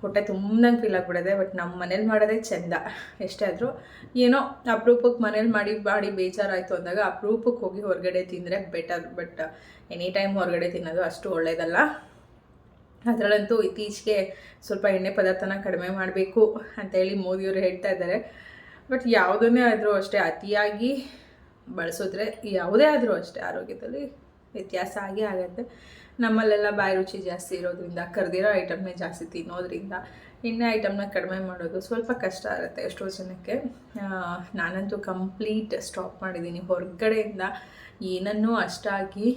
ಹೊಟ್ಟೆ ತುಂಬಂಗೆ ಫೀಲ್ ಆಗಿಬಿಡೋದೆ ಬಟ್ ನಮ್ಮ ಮನೇಲಿ ಮಾಡೋದೇ ಚೆಂದ. ಎಷ್ಟೇ ಆದರೂ, ಏನೋ ಅಪರೂಪಕ್ಕೆ ಮನೇಲಿ ಮಾಡಿ ಮಾಡಿ ಬೇಜಾರಾಯಿತು ಅಂದಾಗ ಅಪರೂಪಕ್ಕೆ ಹೋಗಿ ಹೊರಗಡೆ ತಿಂದರೆ ಬೆಟರ್ ಬಟ್ ಎನಿ ಟೈಮ್ ಹೊರಗಡೆ ತಿನ್ನೋದು ಅಷ್ಟು ಒಳ್ಳೆಯದಲ್ಲ ಅದರಲ್ಲಂತೂ ಇತ್ತೀಚೆಗೆ ಸ್ವಲ್ಪ ಎಣ್ಣೆ ಪದಾರ್ಥನ ಕಡಿಮೆ ಮಾಡಬೇಕು ಅಂತೇಳಿ ಮೋದಿಯವರು ಹೇಳ್ತಾ ಇದ್ದಾರೆ. ಬಟ್ ಯಾವುದನ್ನೇ ಆದರೂ ಅಷ್ಟೇ ಅತಿಯಾಗಿ ಬಳಸಿದ್ರೆ, ಯಾವುದೇ ಆದರೂ ಅಷ್ಟೇ ಆರೋಗ್ಯದಲ್ಲಿ ವ್ಯತ್ಯಾಸ ಆಗೇ ಆಗುತ್ತೆ. ನಮ್ಮಲ್ಲೆಲ್ಲ ಬಾಯಿ ರುಚಿ ಜಾಸ್ತಿ ಇರೋದ್ರಿಂದ, ಕರೆದಿರೋ ಐಟಮ್ನೇ ಜಾಸ್ತಿ ತಿನ್ನೋದ್ರಿಂದ ಎಣ್ಣೆ ಐಟಮ್ನ ಕಡಿಮೆ ಮಾಡೋದು ಸ್ವಲ್ಪ ಕಷ್ಟ ಆಗುತ್ತೆ ಎಷ್ಟೋ ಜನಕ್ಕೆ. ನಾನಂತೂ ಕಂಪ್ಲೀಟ್ ಸ್ಟಾಪ್ ಮಾಡಿದ್ದೀನಿ. ಹೊರಗಡೆಯಿಂದ ಏನನ್ನೂ ಅಷ್ಟಾಗಿ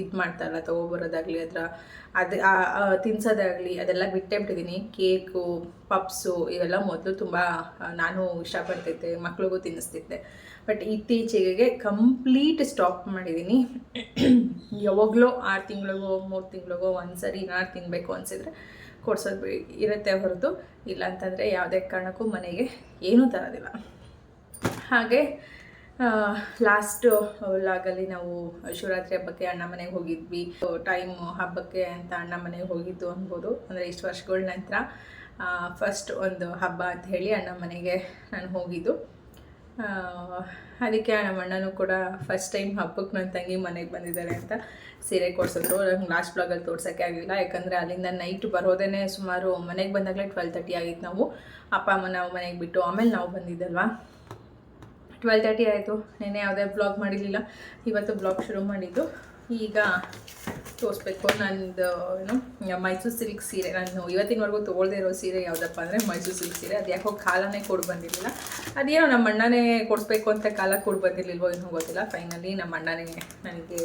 ಇದು ಮಾಡ್ತಾ ಇಲ್ಲ, ತೊಗೊಬರೋದಾಗಲಿ, ಅದರ, ಅದು ತಿನ್ಸೋದಾಗಲಿ, ಅದೆಲ್ಲ ಬಿಟ್ಟೇ ಬಿಟ್ಟಿದ್ದೀನಿ ಕೇಕು, ಪಪ್ಸು, ಇವೆಲ್ಲ ಮೊದಲು ತುಂಬ ನಾನು ಇಷ್ಟಪಡ್ತಿದ್ದೆ, ಮಕ್ಳಿಗೂ ತಿನ್ನಿಸ್ತಿದ್ದೆ. ಬಟ್ ಇತ್ತೀಚೆಗೆ ಕಂಪ್ಲೀಟ್ ಸ್ಟಾಪ್ ಮಾಡಿದ್ದೀನಿ. ಯಾವಾಗಲೋ ಆರು ತಿಂಗಳಿಗೋ, ಮೂರು ತಿಂಗಳಿಗೋ ಒಂದು ಸರಿ ಏನಾರು ತಿನ್ನಬೇಕು ಅನಿಸಿದ್ರೆ ಕೊಡ್ಸೋದು ಇರುತ್ತೆ ಹೊರತು. ಇಲ್ಲ ಅಂತಂದರೆ ಯಾವುದೇ ಕಾರಣಕ್ಕೂ ಮನೆಗೆ ಏನೂ ತರೋದಿಲ್ಲ. ಹಾಗೆ ಲಾಸ್ಟು ಲಾಗಲ್ಲಿ ನಾವು ಶಿವರಾತ್ರಿ ಹಬ್ಬಕ್ಕೆ ಅಣ್ಣ ಮನೆಗೆ ಹೋಗಿದ್ವಿ. ಟೈಮ್ ಹಬ್ಬಕ್ಕೆ ಅಂತ ಅಣ್ಣ ಮನೆಗೆ ಹೋಗಿದ್ದು ಅನ್ಬೋದು. ಅಂದರೆ ಇಷ್ಟು ವರ್ಷಗಳ ನಂತರ ಫಸ್ಟ್ ಒಂದು ಹಬ್ಬ ಅಂತ ಹೇಳಿ ಅಣ್ಣ ಮನೆಗೆ ನಾನು ಹೋಗಿದ್ದು. ಅದಕ್ಕೆ ನಮ್ಮ ಅಣ್ಣನೂ ಕೂಡ ಫಸ್ಟ್ ಟೈಮ್ ಹಬ್ಬಕ್ಕೆ ನನ್ನ ತಂಗಿ ಮನೆಗೆ ಬಂದಿದ್ದಾರೆ ಅಂತ ಸೀರೆ ಕೊಡ್ಸಿದ್ರು. ನಂಗೆ ಲಾಸ್ಟ್ ಬ್ಲಾಗಲ್ಲಿ ತೋರ್ಸೋಕ್ಕೆ ಆಗಲಿಲ್ಲ ಯಾಕಂದರೆ ಅಲ್ಲಿಂದ ನೈಟ್ ಬರೋದೇ ಸುಮಾರು ಮನೆಗೆ ಬಂದಾಗಲೇ ಟ್ವೆಲ್ ತರ್ಟಿ ಆಗಿತ್ತು ನಾವು. ಅಪ್ಪ, ಅಮ್ಮ ನಾವು ಮನೆಗೆ ಬಿಟ್ಟು ಆಮೇಲೆ ನಾವು ಬಂದಿದ್ದಲ್ವಾ? ಟ್ವೆಲ್ ತರ್ಟಿ ಆಯಿತು. ನೆನ್ನೆ ಯಾವುದೇ ಬ್ಲಾಗ್ ಮಾಡಿರಲಿಲ್ಲ. ಇವತ್ತು ಬ್ಲಾಗ್ ಶುರು ಮಾಡಿದ್ದು. ಈಗ ತೋರಿಸ್ಬೇಕು. ನಂದು, ಏನು ಮೈಸೂರು ಸಿಲ್ಕ್ ಸೀರೆ. ನಾನು ಇವತ್ತಿನವರೆಗೂ ತೊಗೊಳ್ದೇ ಇರೋ ಸೀರೆ ಯಾವುದಪ್ಪ ಅಂದರೆ ಮೈಸೂರು ಸಿಲ್ಕ್ ಸೀರೆ. ಅದು ಯಾಕೋ ಕಾಲನೇ ಕೊಡು ಬಂದಿರಲಿಲ್ಲ. ಅದೇನೋ ನಮ್ಮ ಅಣ್ಣನೇ ಕೊಡಿಸ್ಬೇಕು ಅಂತ ಕಾಲ ಕೊಡು ಬಂದಿರಲಿಲ್ವೋ ಏನೋ ಗೊತ್ತಿಲ್ಲ. ಫೈನಲಿ ನಮ್ಮ ಅಣ್ಣನೇ ನನಗೆ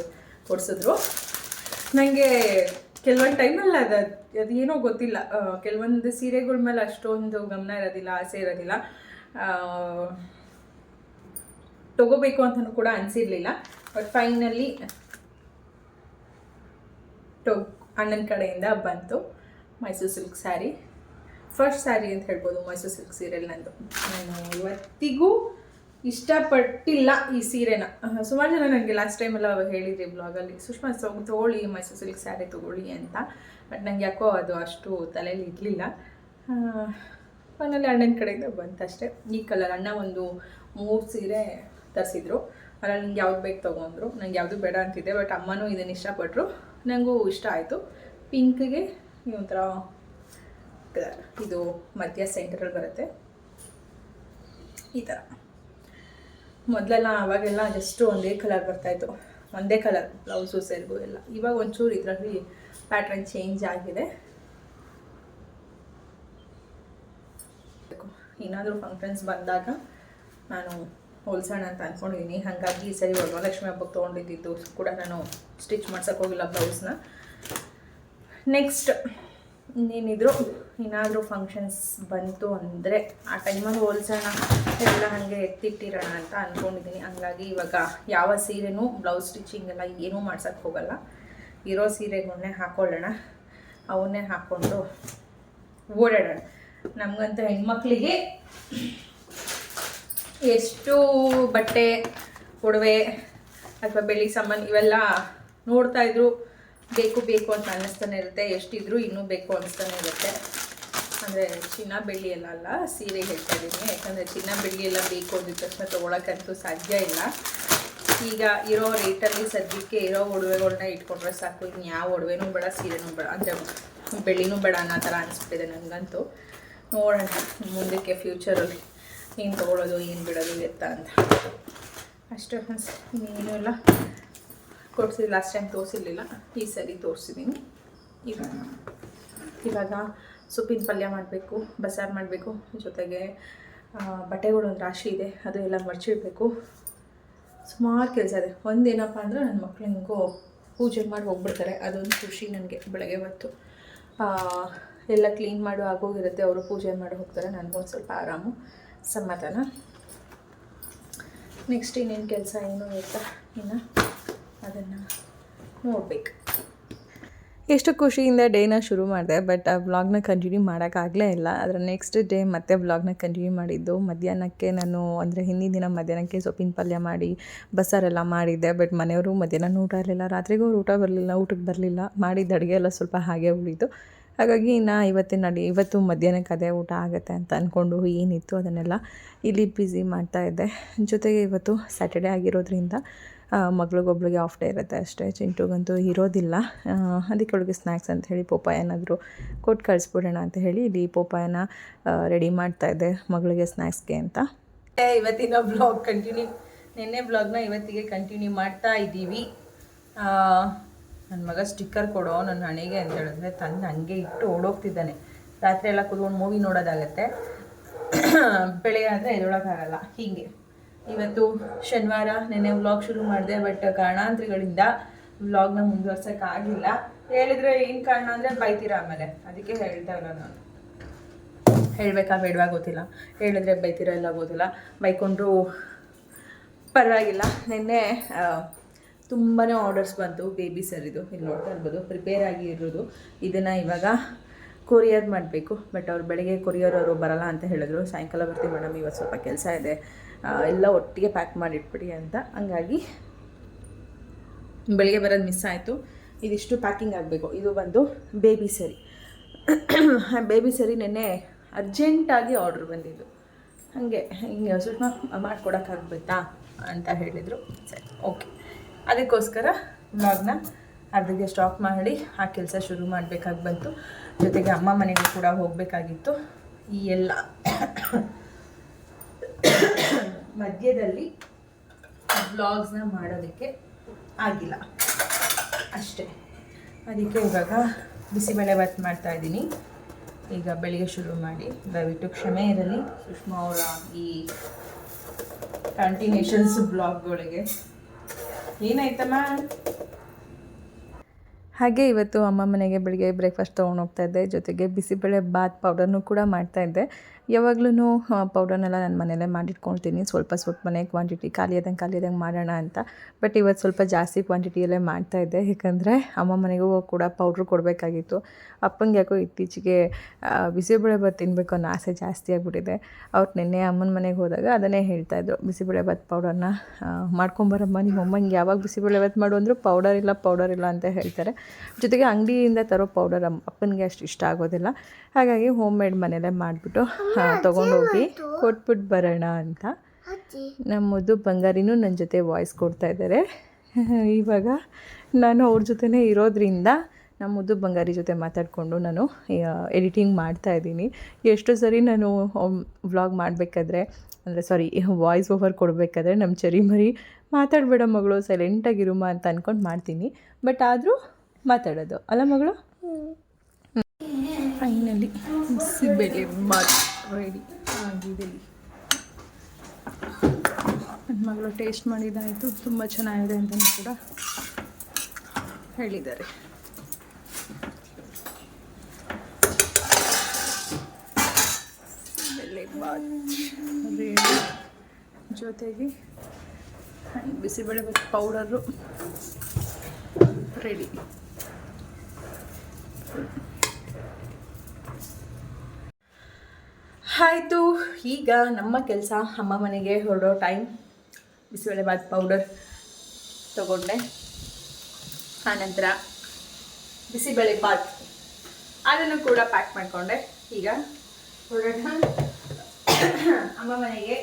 ಕೊಡಿಸಿದ್ರು. ನನಗೆ ಕೆಲವೊಂದು ಟೈಮಲ್ಲಿ ಅದು ಅದು ಏನೋ ಗೊತ್ತಿಲ್ಲ. ಕೆಲವೊಂದು ಸೀರೆಗಳ ಮೇಲೆ ಅಷ್ಟೊಂದು ಗಮನ ಇರೋದಿಲ್ಲ, ಆಸೆ ಇರೋದಿಲ್ಲ. ತಗೋಬೇಕು ಅಂತಲೂ ಕೂಡ ಅನಿಸಿರಲಿಲ್ಲ. ಬಟ್ ಫೈನಲಿ ಟೊ ಅಣ್ಣನ ಕಡೆಯಿಂದ ಬಂತು Mysore silk sari. First sari ಅಂತ ಹೇಳ್ಬೋದು ಮೈಸೂರು ಸಿಲ್ಕ್ ಸೀರೆಲ್ ನಂದು. ನಾನು ಇವತ್ತಿಗೂ ಇಷ್ಟಪಟ್ಟಿಲ್ಲ ಈ ಸೀರೆನ. ಸುಮಾರು ಜನ ನನಗೆ ಲಾಸ್ಟ್ ಟೈಮೆಲ್ಲ ಹೇಳಿದ್ರಿ ಬ್ಲಾಗಲ್ಲಿ ಸುಷ್ಮಾ ಸೊಗ್ ತೊಗೊಳ್ಳಿ ಮೈಸೂರು ಸಿಲ್ಕ್ ಸ್ಯಾರಿ ತೊಗೊಳ್ಳಿ ಅಂತ. ಬಟ್ ನಂಗೆ ಯಾಕೋ ಅದು ಅಷ್ಟು ತಲೆಯಲ್ಲಿ ಇರಲಿಲ್ಲ. ಫೈನಲಿ ಅಣ್ಣನ ಕಡೆಯಿಂದ ಬಂತಷ್ಟೇ ಈ ಕಲರ್ ಅಣ್ಣ ಒಂದು ಮೂರು ಸೀರೆ ತರಿಸಿದ್ರು. ಅದ್ರಲ್ಲಿ ನಿಂಗೆ ಯಾವ್ದು ಬೇಕು ತೊಗೊಂಡ್ರು. ನಂಗೆ ಯಾವುದು ಬೇಡ ಅಂತಿದ್ದೆ ಬಟ್ ಅಮ್ಮನೂ ಇದನ್ನು ಇಷ್ಟಪಟ್ಟರು ನನಗೂ ಇಷ್ಟ ಆಯಿತು. ಪಿಂಕ್ಗೆ ಒಂಥರ ಇದು ಮಧ್ಯ ಸೆಂಟ್ರಲ್ಲಿ ಬರುತ್ತೆ. ಈ ಥರ. ಮೊದಲೆಲ್ಲ ಅವಾಗೆಲ್ಲ ಜಸ್ಟು ಒಂದೇ ಕಲರ್ ಬರ್ತಾಯಿತ್ತು ಒಂದೇ ಕಲರ್, ಬ್ಲೌಸು ಸೆಲ್ಗು ಎಲ್ಲ. ಇವಾಗ ಒಂಚೂರು ಇದರಲ್ಲಿ ಪ್ಯಾಟ್ರನ್ ಚೇಂಜ್ ಆಗಿದೆ. ಏನಾದರೂ ಫಂಕ್ಷನ್ಸ್ ಬಂದಾಗ ನಾನು ಹೋಲ್ಸೋಣ ಅಂತ ಅಂದ್ಕೊಂಡಿದ್ದೀನಿ ಹಾಗಾಗಿ ಈ ಸರಿ ವರಮಹಾಲಕ್ಷ್ಮಿ ಹಬ್ಬಕ್ಕೆ ತೊಗೊಂಡಿದ್ದು ಕೂಡ ನಾನು ಸ್ಟಿಚ್ ಮಾಡ್ಸೋಕೆ ಹೋಗಿಲ್ಲ ಬ್ಲೌಸ್ನ ನೆಕ್ಸ್ಟ್ ಇನ್ನೇನಿದ್ರು? ಏನಾದರೂ ಫಂಕ್ಷನ್ಸ್ ಬಂತು ಅಂದರೆ ಆ ಟೈಮಲ್ಲಿ ಹೋಲ್ಸೋಣ, ಎಲ್ಲ ಹಾಗೆ ಎತ್ತಿಟ್ಟಿರೋಣ ಅಂತ ಅಂದ್ಕೊಂಡಿದ್ದೀನಿ ಹಂಗಾಗಿ ಇವಾಗ ಯಾವ ಸೀರೆನೂ ಬ್ಲೌಸ್ ಸ್ಟಿಚಿಂಗ್ ಎಲ್ಲ ಏನೂ ಮಾಡ್ಸೋಕ್ಕೆ ಹೋಗಲ್ಲ. ಇರೋ ಸೀರೆಗಳನ್ನೇ ಹಾಕ್ಕೊಳ್ಳೋಣ ಅವನ್ನೇ ಹಾಕ್ಕೊಂಡು ಓಡಾಡೋಣ. ನಮಗಂತೂ ಹೆಣ್ಮಕ್ಳಿಗೆ ಎಷ್ಟು ಬಟ್ಟೆ, ಒಡವೆ ಅಥವಾ ಬೆಳ್ಳಿ ಸಾಮಾನು ಇವೆಲ್ಲ ನೋಡ್ತಾ ಇದ್ರು, ಬೇಕು ಬೇಕು ಅಂತ ಅನ್ನಿಸ್ತಾನೆ ಇರುತ್ತೆ. ಎಷ್ಟಿದ್ರು ಇನ್ನೂ ಬೇಕು ಅನ್ನಿಸ್ತಾನೆ ಇರುತ್ತೆ. ಅಂದರೆ ಚಿನ್ನ, ಬೆಳ್ಳಿ ಎಲ್ಲ ಅಲ್ಲ, ಸೀರೆ ಹೇಳ್ತಾ ಇದ್ದೀನಿ. ಯಾಕಂದರೆ ಚಿನ್ನ, ಬೆಳ್ಳಿ ಎಲ್ಲ ಬೇಕು ಅಂದಿದ ತಕ್ಷಣ ತೊಗೊಳಕ್ಕಂತೂ ಸಾಧ್ಯ ಇಲ್ಲ. ಈಗ ಇರೋ ರೇಟಲ್ಲಿ ಸದ್ಯಕ್ಕೆ ಇರೋ ಒಡವೆಗಳನ್ನ ಇಟ್ಕೊಂಡ್ರೆ ಸಾಕು. ಇನ್ನು ಯಾವ ಒಡವೆನೂ ಬೇಡ, ಸೀರೆನೂ ಬೇಡ, ಅಂದರೆ ಬೆಳ್ಳಿನೂ ಬೇಡ ಅನ್ನೋ ಥರ ಅನಿಸ್ಬಿಟ್ಟಿದೆ ನನಗಂತೂ. ನೋಡೋಣ ಮುಂದಕ್ಕೆ ಫ್ಯೂಚರಲ್ಲಿ ಏನು ತೊಗೊಳೋದು ಏನು ಬಿಡೋದು ಎತ್ತ ಅಂತ. ಅಷ್ಟೇ ಅನ್ಸ್ ಇನ್ನೇನು ಎಲ್ಲ ಕೊಡ್ಸಿದ್ದು ಲಾಸ್ಟ್ ಟೈಮ್ ತೋರಿಸಿರ್ಲಿಲ್ಲ. ಈ ಸರಿ ತೋರಿಸಿದ್ದೀನಿ ಇವಾಗ ಇವಾಗ ಸೊಪ್ಪಿನ ಪಲ್ಯ ಮಾಡಬೇಕು ಬಸಾರು ಮಾಡಬೇಕು, ಜೊತೆಗೆ ಬಟ್ಟೆಗಳು ಒಂದು ರಾಶಿ ಇದೆ, ಅದು ಎಲ್ಲ ಮರ್ಚಿಡಬೇಕು. ಸುಮಾರು ಕೆಲಸ ಇದೆ. ಒಂದೇನಪ್ಪ ಅಂದರೆ ನನ್ನ ಮಕ್ಕಳು ಹಿಂಗೋ ಪೂಜೆ ಮಾಡಿ ಹೋಗ್ಬಿಡ್ತಾರೆ. ಅದೊಂದು ಖುಷಿ ನನಗೆ ಬೆಳಗ್ಗೆ ಹೊತ್ತು. ಎಲ್ಲ ಕ್ಲೀನ್ ಮಾಡೋ, ಆಗೋಗಿರುತ್ತೆ. ಅವರು ಪೂಜೆ ಮಾಡಿ ಹೋಗ್ತಾರೆ. ನನಗೊಂದು ಸ್ವಲ್ಪ ಆರಾಮು. ಸಮಾಧಾನ? ನೆಕ್ಸ್ಟ್ ಇನ್ನೇನು ಕೆಲಸ ಏನು ಇರ್ತಾ ಇನ್ನು ಅದನ್ನು ನೋಡಬೇಕು. ಎಷ್ಟು ಖುಷಿಯಿಂದ ಡೇನ ಶುರು ಮಾಡಿದೆ, ಬಟ್ ಆ ವ್ಲಾಗ್ನ ಕಂಟಿನ್ಯೂ ಮಾಡೋಕ್ಕಾಗಲೇ ಇಲ್ಲ. ಅದರ ನೆಕ್ಸ್ಟ್ ಡೇ ಮತ್ತೆ ವ್ಲಾಗ್ನ ಕಂಟಿನ್ಯೂ ಮಾಡಿದ್ದು. ಮಧ್ಯಾಹ್ನಕ್ಕೆ ನಾನು, ಅಂದರೆ ಹಿಂದಿನ ದಿನ ಮಧ್ಯಾಹ್ನಕ್ಕೆ ಸೊಪ್ಪಿನ ಪಲ್ಯ ಮಾಡಿ ಬಸ್ಸಾರೆಲ್ಲ ಮಾಡಿದ್ದೆ. ಬಟ್ ಮನೆಯವರು ಮಧ್ಯಾಹ್ನ ಊಟ ಇರಲಿಲ್ಲ ರಾತ್ರಿಗೂ ಊಟ ಬರಲಿಲ್ಲ ಊಟಕ್ಕೆ ಬರಲಿಲ್ಲ. ಮಾಡಿದ್ದ ಅಡುಗೆ ಎಲ್ಲ ಸ್ವಲ್ಪ ಹಾಗೆ ಉಳಿತು. ಹಾಗಾಗಿ ಇನ್ನು ಇವತ್ತಿನ ನಡಿ ಇವತ್ತು ಮಧ್ಯಾಹ್ನಕ್ಕೆ ಅದೇ ಊಟ ಆಗುತ್ತೆ ಅಂತ ಅಂದ್ಕೊಂಡು ಏನಿತ್ತು ಅದನ್ನೆಲ್ಲ ಇಲ್ಲಿ ಬ್ಯುಸಿ ಮಾಡ್ತಾಯಿದ್ದೆ ಜೊತೆಗೆ ಇವತ್ತು ಸ್ಯಾಟರ್ಡೇ ಆಗಿರೋದ್ರಿಂದ ಮಗಳಿಗೊಬ್ಳಿಗೆ ಆಫ್ ಡೇ ಇರುತ್ತೆ ಅಷ್ಟೇ. ಚಿಂಟುಗಂತೂ ಇರೋದಿಲ್ಲ. ಅದಕ್ಕೆ ಅವಳಿಗೆ ಸ್ನ್ಯಾಕ್ಸ್ ಅಂತ ಹೇಳಿ ಪೋಪಾಯ ಏನಾದರೂ ಕೊಟ್ಟು ಕಳಿಸ್ಬಿಡೋಣ ಅಂತ ಹೇಳಿ ಇಲ್ಲಿ ಪೋಪಾಯನ ರೆಡಿ ಮಾಡ್ತಾಯಿದ್ದೆ ಮಗಳಿಗೆ ಸ್ನ್ಯಾಕ್ಸ್ಗೆ ಅಂತ. ಇವತ್ತಿನ ಬ್ಲಾಗ್ ಕಂಟಿನ್ಯೂ ನಿನ್ನೆ ಬ್ಲಾಗ್ನ ಇವತ್ತಿಗೆ ಕಂಟಿನ್ಯೂ ಮಾಡ್ತಾ ಇದ್ದೀವಿ. ನನ್ನ ಮಗ ಸ್ಟಿಕ್ಕರ್ ಕೊಡೋ ನನ್ನ ಹಣೆಗೆ ಅಂತ ಹೇಳಿದ್ರೆ ತಂದು ಹಂಗೆ ಇಟ್ಟು ಓಡೋಗ್ತಿದ್ದಾನೆ. ರಾತ್ರಿ ಎಲ್ಲ ಕೂತ್ಕೊಂಡು ಮೂವಿ ನೋಡೋದಾಗತ್ತೆ. ಬೆಳಗ್ಗೆ ಆದರೆ ಎದೊಳಕ್ಕಾಗಲ್ಲ. ಹೀಗೆ. ಇವತ್ತು ಶನಿವಾರ ನೆನ್ನೆ ವ್ಲಾಗ್ ಶುರು ಮಾಡಿದೆ ಬಟ್ ಕಾರಣಾಂತರಗಳಿಂದ ವ್ಲಾಗ್ನ ಮುಂದುವರ್ಸೋಕ್ಕಾಗಿಲ್ಲ ಹೇಳಿದರೆ ಏನು ಕಾರಣ ಅಂದರೆ ಬೈತೀರಾ ಆಮೇಲೆ? ಅದಕ್ಕೆ ಹೇಳ್ತಾ ಇಲ್ಲ ನಾನು. ಹೇಳಬೇಕಾ ಬೇಡವಾ ಗೊತ್ತಿಲ್ಲ. ಹೇಳಿದ್ರೆ ಬೈತೀರಾ ಎಲ್ಲ ಗೊತ್ತಿಲ್ಲ. ಬೈಕೊಂಡ್ರು ಪರವಾಗಿಲ್ಲ. ನಿನ್ನೆ ತುಂಬಾ ಆರ್ಡರ್ಸ್ ಬಂತು ಬೇಬಿ ಸರಿದು ಇಲ್ಲಿ ನೋಡ್ತಾ ಇರ್ಬೋದು ಪ್ರಿಪೇರ್ ಆಗಿ ಇರೋದು. ಇದನ್ನು ಇವಾಗ ಕೊರಿಯರ್ ಮಾಡಬೇಕು. ಬಟ್ ಅವ್ರು ಬೆಳಗ್ಗೆ ಕೊರಿಯರ್ ಅವರು ಬರಲ್ಲ ಅಂತ ಹೇಳಿದ್ರು. ಸಾಯಂಕಾಲ ಬರ್ತೀವಿ ಮೇಡಮ್ ಇವತ್ತು ಸ್ವಲ್ಪ ಕೆಲಸ ಇದೆ. ಎಲ್ಲ ಒಟ್ಟಿಗೆ ಪ್ಯಾಕ್ ಮಾಡಿಟ್ಬಿಡಿ ಅಂತ. ಹಂಗಾಗಿ ಬೆಳಿಗ್ಗೆ ಬರೋದು ಮಿಸ್ ಆಯಿತು. ಇದಿಷ್ಟು ಪ್ಯಾಕಿಂಗ್ ಆಗಬೇಕು. ಇದು ಬಂದು ಬೇಬಿ ಸರಿ ಬೇಬಿ ಸರಿ ನೆನ್ನೆ ಅರ್ಜೆಂಟಾಗಿ ಆರ್ಡ್ರ್ ಬಂದಿದ್ದು. ಹಾಗೆ, ಹಿಂಗೆ ಸ್ವಲ್ಪ ಮಾಡ್ಕೊಡೋಕ್ಕಾಗ್ಬೇಕಾ ಅಂತ ಹೇಳಿದರು. ಸರಿ ಓಕೆ ಅದಕ್ಕೋಸ್ಕರ ವ್ಲಾಗ್ನ ಅರ್ಧಕ್ಕೆ ಸ್ಟಾಪ್ ಮಾಡಿ ಆ ಕೆಲಸ ಶುರು ಮಾಡಬೇಕಾಗಿ ಬಂತು. ಜೊತೆಗೆ ಅಮ್ಮ ಮನೆಗೆ ಕೂಡ ಹೋಗಬೇಕಾಗಿತ್ತು. ಈ ಎಲ್ಲ ಮಧ್ಯದಲ್ಲಿ ಬ್ಲಾಗ್ಸ್ನ ಮಾಡೋದಕ್ಕೆ ಆಗಿಲ್ಲ. ಅಷ್ಟೇ. ಅದಕ್ಕೆ ಇವಾಗ ಬಿಸಿಬೇಳೆ ಭಾತ್ ಮಾಡ್ತಾ ಇದ್ದೀನಿ. ಈಗ ಬೆಳಿಗ್ಗೆ ಶುರು ಮಾಡಿ ದಯವಿಟ್ಟು ಕ್ಷಮೆ ಇರಲಿ. ಸುಷ್ಮಾ ಅವರ ಈ ಕಂಟಿನ್ಯೂಷನ್ಸ್ ಬ್ಲಾಗ್ಗಳಿಗೆ ಏನಾಯ್ತಮ್ಮ ಹಾಗೆ ಇವತ್ತು ಅಮ್ಮ ಮನೆಗೆ ಬೆಳಿಗ್ಗೆ ಬ್ರೇಕ್ಫಾಸ್ಟ್ ತೊಗೊಂಡು ಹೋಗ್ತಾ ಇದ್ದೆ. ಜೊತೆಗೆ ಬಿಸಿಬೇಳೆ ಬಾತ್ ಪೌಡರ್ನು ಕೂಡ ಮಾಡ್ತಾ ಇದ್ದೆ. ಯಾವಾಗ್ಲೂ ಪೌಡರ್ನೆಲ್ಲ ನಾನು ಮನೆಯಲ್ಲೇ ಮಾಡಿಟ್ಕೊಳ್ತೀನಿ. ಸ್ವಲ್ಪ ಸ್ವಲ್ಪನೇ ಕ್ವಾಂಟಿಟಿ ಖಾಲಿ ಆದಂಗೆ ಖಾಲಿ ಮಾಡೋಣ ಅಂತ. ಬಟ್ ಇವತ್ತು ಸ್ವಲ್ಪ ಜಾಸ್ತಿ ಕ್ವಾಂಟಿಟಿಯಲ್ಲೇ ಮಾಡ್ತಾ ಇದ್ದೆ. ಯಾಕಂದರೆ ಅಮ್ಮ ಮನೆಗೂ ಕೂಡ ಪೌಡ್ರ್ ಕೊಡಬೇಕಾಗಿತ್ತು. ಅಪ್ಪಂಗೆ ಯಾಕೋ ಇತ್ತೀಚೆಗೆ ಬಿಸಿಬೇಳೆಭಾತ್ ತಿನ್ನಬೇಕು ಅನ್ನೋ ಆಸೆ ಜಾಸ್ತಿ ಆಗಿಬಿಟ್ಟಿದೆ. ಅವ್ರು ನಿನ್ನೆ ಅಮ್ಮನ ಮನೆಗೆ ಹೋದಾಗ ಅದನ್ನೇ ಹೇಳ್ತಾಯಿದ್ರು ಬಿಸಿಬೇಳೆ ಬಾತ್ ಪೌಡರ್ನ ಮಾಡ್ಕೊಂಬರಮ್ಮ. ನಿಮ್ಮ ಅಮ್ಮಂಗೆ ಯಾವಾಗ ಬಿಸಿಬೇಳೆ ಬಾತ್ ಮಾಡು ಅಂದರೂ ಪೌಡರ್ ಇಲ್ಲ ಪೌಡರ್ ಇಲ್ಲ ಅಂತ ಹೇಳ್ತಾರೆ. ಜೊತೆಗೆ ಅಂಗಡಿಯಿಂದ ತರೋ ಪೌಡರ್ ಅಪ್ಪನಿಗೆ ಅಷ್ಟು ಇಷ್ಟ ಆಗೋದಿಲ್ಲ. ಹಾಗಾಗಿ ಹೋಮ್ ಮೇಡ್ ಮನೆಯಲ್ಲೇ ಮಾಡಿಬಿಟ್ಟು ತೊಗೊಂಡೋಗಿ ಕೊಟ್ಬಿಟ್ಟು ಬರೋಣ ಅಂತ. ನಮ್ಮ ಮುದ್ದು ಬಂಗಾರಿನೂ ನನ್ನ ಜೊತೆ ವಾಯ್ಸ್ ಕೊಡ್ತಾ ಇದ್ದಾರೆ ಇವಾಗ ನಾನು ಅವ್ರ ಜೊತೆನೇ ಇರೋದ್ರಿಂದ ನಮ್ಮ ಮುದ್ದು ಬಂಗಾರಿ ಜೊತೆ ಮಾತಾಡಿಕೊಂಡು ನಾನು ಎಡಿಟಿಂಗ್ ಮಾಡ್ತಾ ಇದ್ದೀನಿ. ಎಷ್ಟೋ ಸರಿ ನಾನು ವ್ಲಾಗ್ ಮಾಡಬೇಕಾದ್ರೆ ಅಂದರೆ ಸಾರಿ ವಾಯ್ಸ್ ಓವರ್ ಕೊಡಬೇಕಾದ್ರೆ ನಮ್ಮ ಚರಿ ಮರಿ ಮಾತಾಡಬೇಡ ಮಗಳು ಸೈಲೆಂಟಾಗಿರುಮ ಅಂತ ಅಂದ್ಕೊಂಡು ಮಾಡ್ತೀನಿ. ಬಟ್ ಆದರೂ ಮಾತಾಡೋದು. ಅಲ್ಲ ಮಗಳು? ಫೈನಲಿ ಬಿಸಿಬೇಳೆ ಬಾತ್ ರೆಡಿ ಆಗಿದೆ. ನನ್ನ ಮಗಳು ಟೇಸ್ಟ್ ಮಾಡಿದ್ದಾಯಿತು ತುಂಬ ಚೆನ್ನಾಗಿದೆ ಅಂತಲೂ ಕೂಡ ಹೇಳಿದ್ದಾರೆ. ರೆಡಿ ಜೊತೆಗೆ ಬಿಸಿಬೇಳೆ ಬಾತ್ ಪೌಡರು ರೆಡಿ. ಆಯಿತು ಈಗ ನಮ್ಮ ಕೆಲಸ ಅಮ್ಮ ಮನೆಗೆ ಹೊರಡೋ ಟೈಮ್ ಬಿಸಿಬೇಳೆ ಬಾತ್ ಪೌಡರ್ ತಗೊಂಡೆ. ಆನಂತರ ಬಿಸಿಬೇಳೆ ಬಾತ್. ಅದನ್ನು ಕೂಡ ಪ್ಯಾಕ್ ಮಾಡಿಕೊಂಡೆ. ಈಗ ಹೊರಡೋಣ. ಅಮ್ಮ ಮನೆಗೆ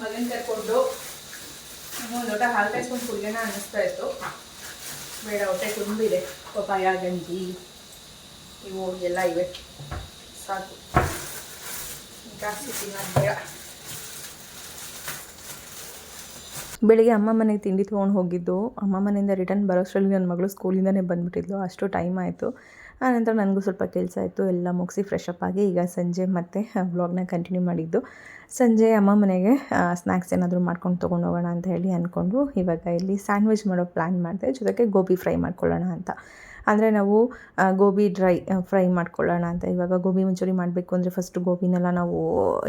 ಮಗನ ಕರ್ಕೊಂಡು ಒಂದು ಲೋಟ ಹಾಲು ಕಾಯಿಸ್ಕೊಂಡು ಕುಡಿಯೋಣ ಅನ್ನಿಸ್ತಾ ಇತ್ತು. ಬೇಡ, ಹೊಟ್ಟೆ ತುಂಬಿದೆ. ಪಪಾಯ ಗಂಜಿ, ಇವು ಎಲ್ಲ ಇವೆ. ಜಾಸ್ತಿ ತಿನ್ನೋದು ಬೇಡ ಬೆಳಿಗ್ಗೆ ಅಮ್ಮ ಮನೆಗೆ ತಿಂಡಿ ತೊಗೊಂಡು ಹೋಗಿದ್ದು. ಅಮ್ಮ ಮನೆಯಿಂದ ರಿಟರ್ನ್ ಬರೋಷ್ಟರಲ್ಲಿ ನನ್ನ ಮಗಳು ಸ್ಕೂಲಿಂದನೇ ಬಂದುಬಿಟ್ಟಿದ್ಲು. ಅಷ್ಟು ಟೈಮ್ ಆಯಿತು. ಆನಂತರ ನನಗೂ ಸ್ವಲ್ಪ ಕೆಲಸ ಆಯಿತು. ಎಲ್ಲ ಮುಗಿಸಿ ಫ್ರೆಶ್ ಅಪ್ ಆಗಿ ಈಗ ಸಂಜೆ ಮತ್ತೆ ವ್ಲಾಗ್ನ ಕಂಟಿನ್ಯೂ ಮಾಡಿದ್ದು. ಸಂಜೆ ಅಮ್ಮ ಮನೆಗೆ ಸ್ನ್ಯಾಕ್ಸ್ ಏನಾದರೂ ಮಾಡ್ಕೊಂಡು ತೊಗೊಂಡು ಹೋಗೋಣ ಅಂತ ಹೇಳಿ ಅಂದ್ಕೊಂಡು ಇವಾಗ ಇಲ್ಲಿ ಸ್ಯಾಂಡ್ವಿಚ್ ಮಾಡೋ ಪ್ಲ್ಯಾನ್ ಮಾಡಿದೆ. ಜೊತೆಗೆ ಗೋಬಿ ಫ್ರೈ ಮಾಡ್ಕೊಳ್ಳೋಣ ಅಂತ. ಅಂದರೆ ನಾವು ಗೋಬಿ ಡ್ರೈ ಫ್ರೈ ಮಾಡ್ಕೊಳ್ಳೋಣ ಅಂತ. ಇವಾಗ ಗೋಬಿ ಮಂಚೂರಿ ಮಾಡಬೇಕು ಅಂದರೆ ಫಸ್ಟ್ ಗೋಬಿನೆಲ್ಲ ನಾವು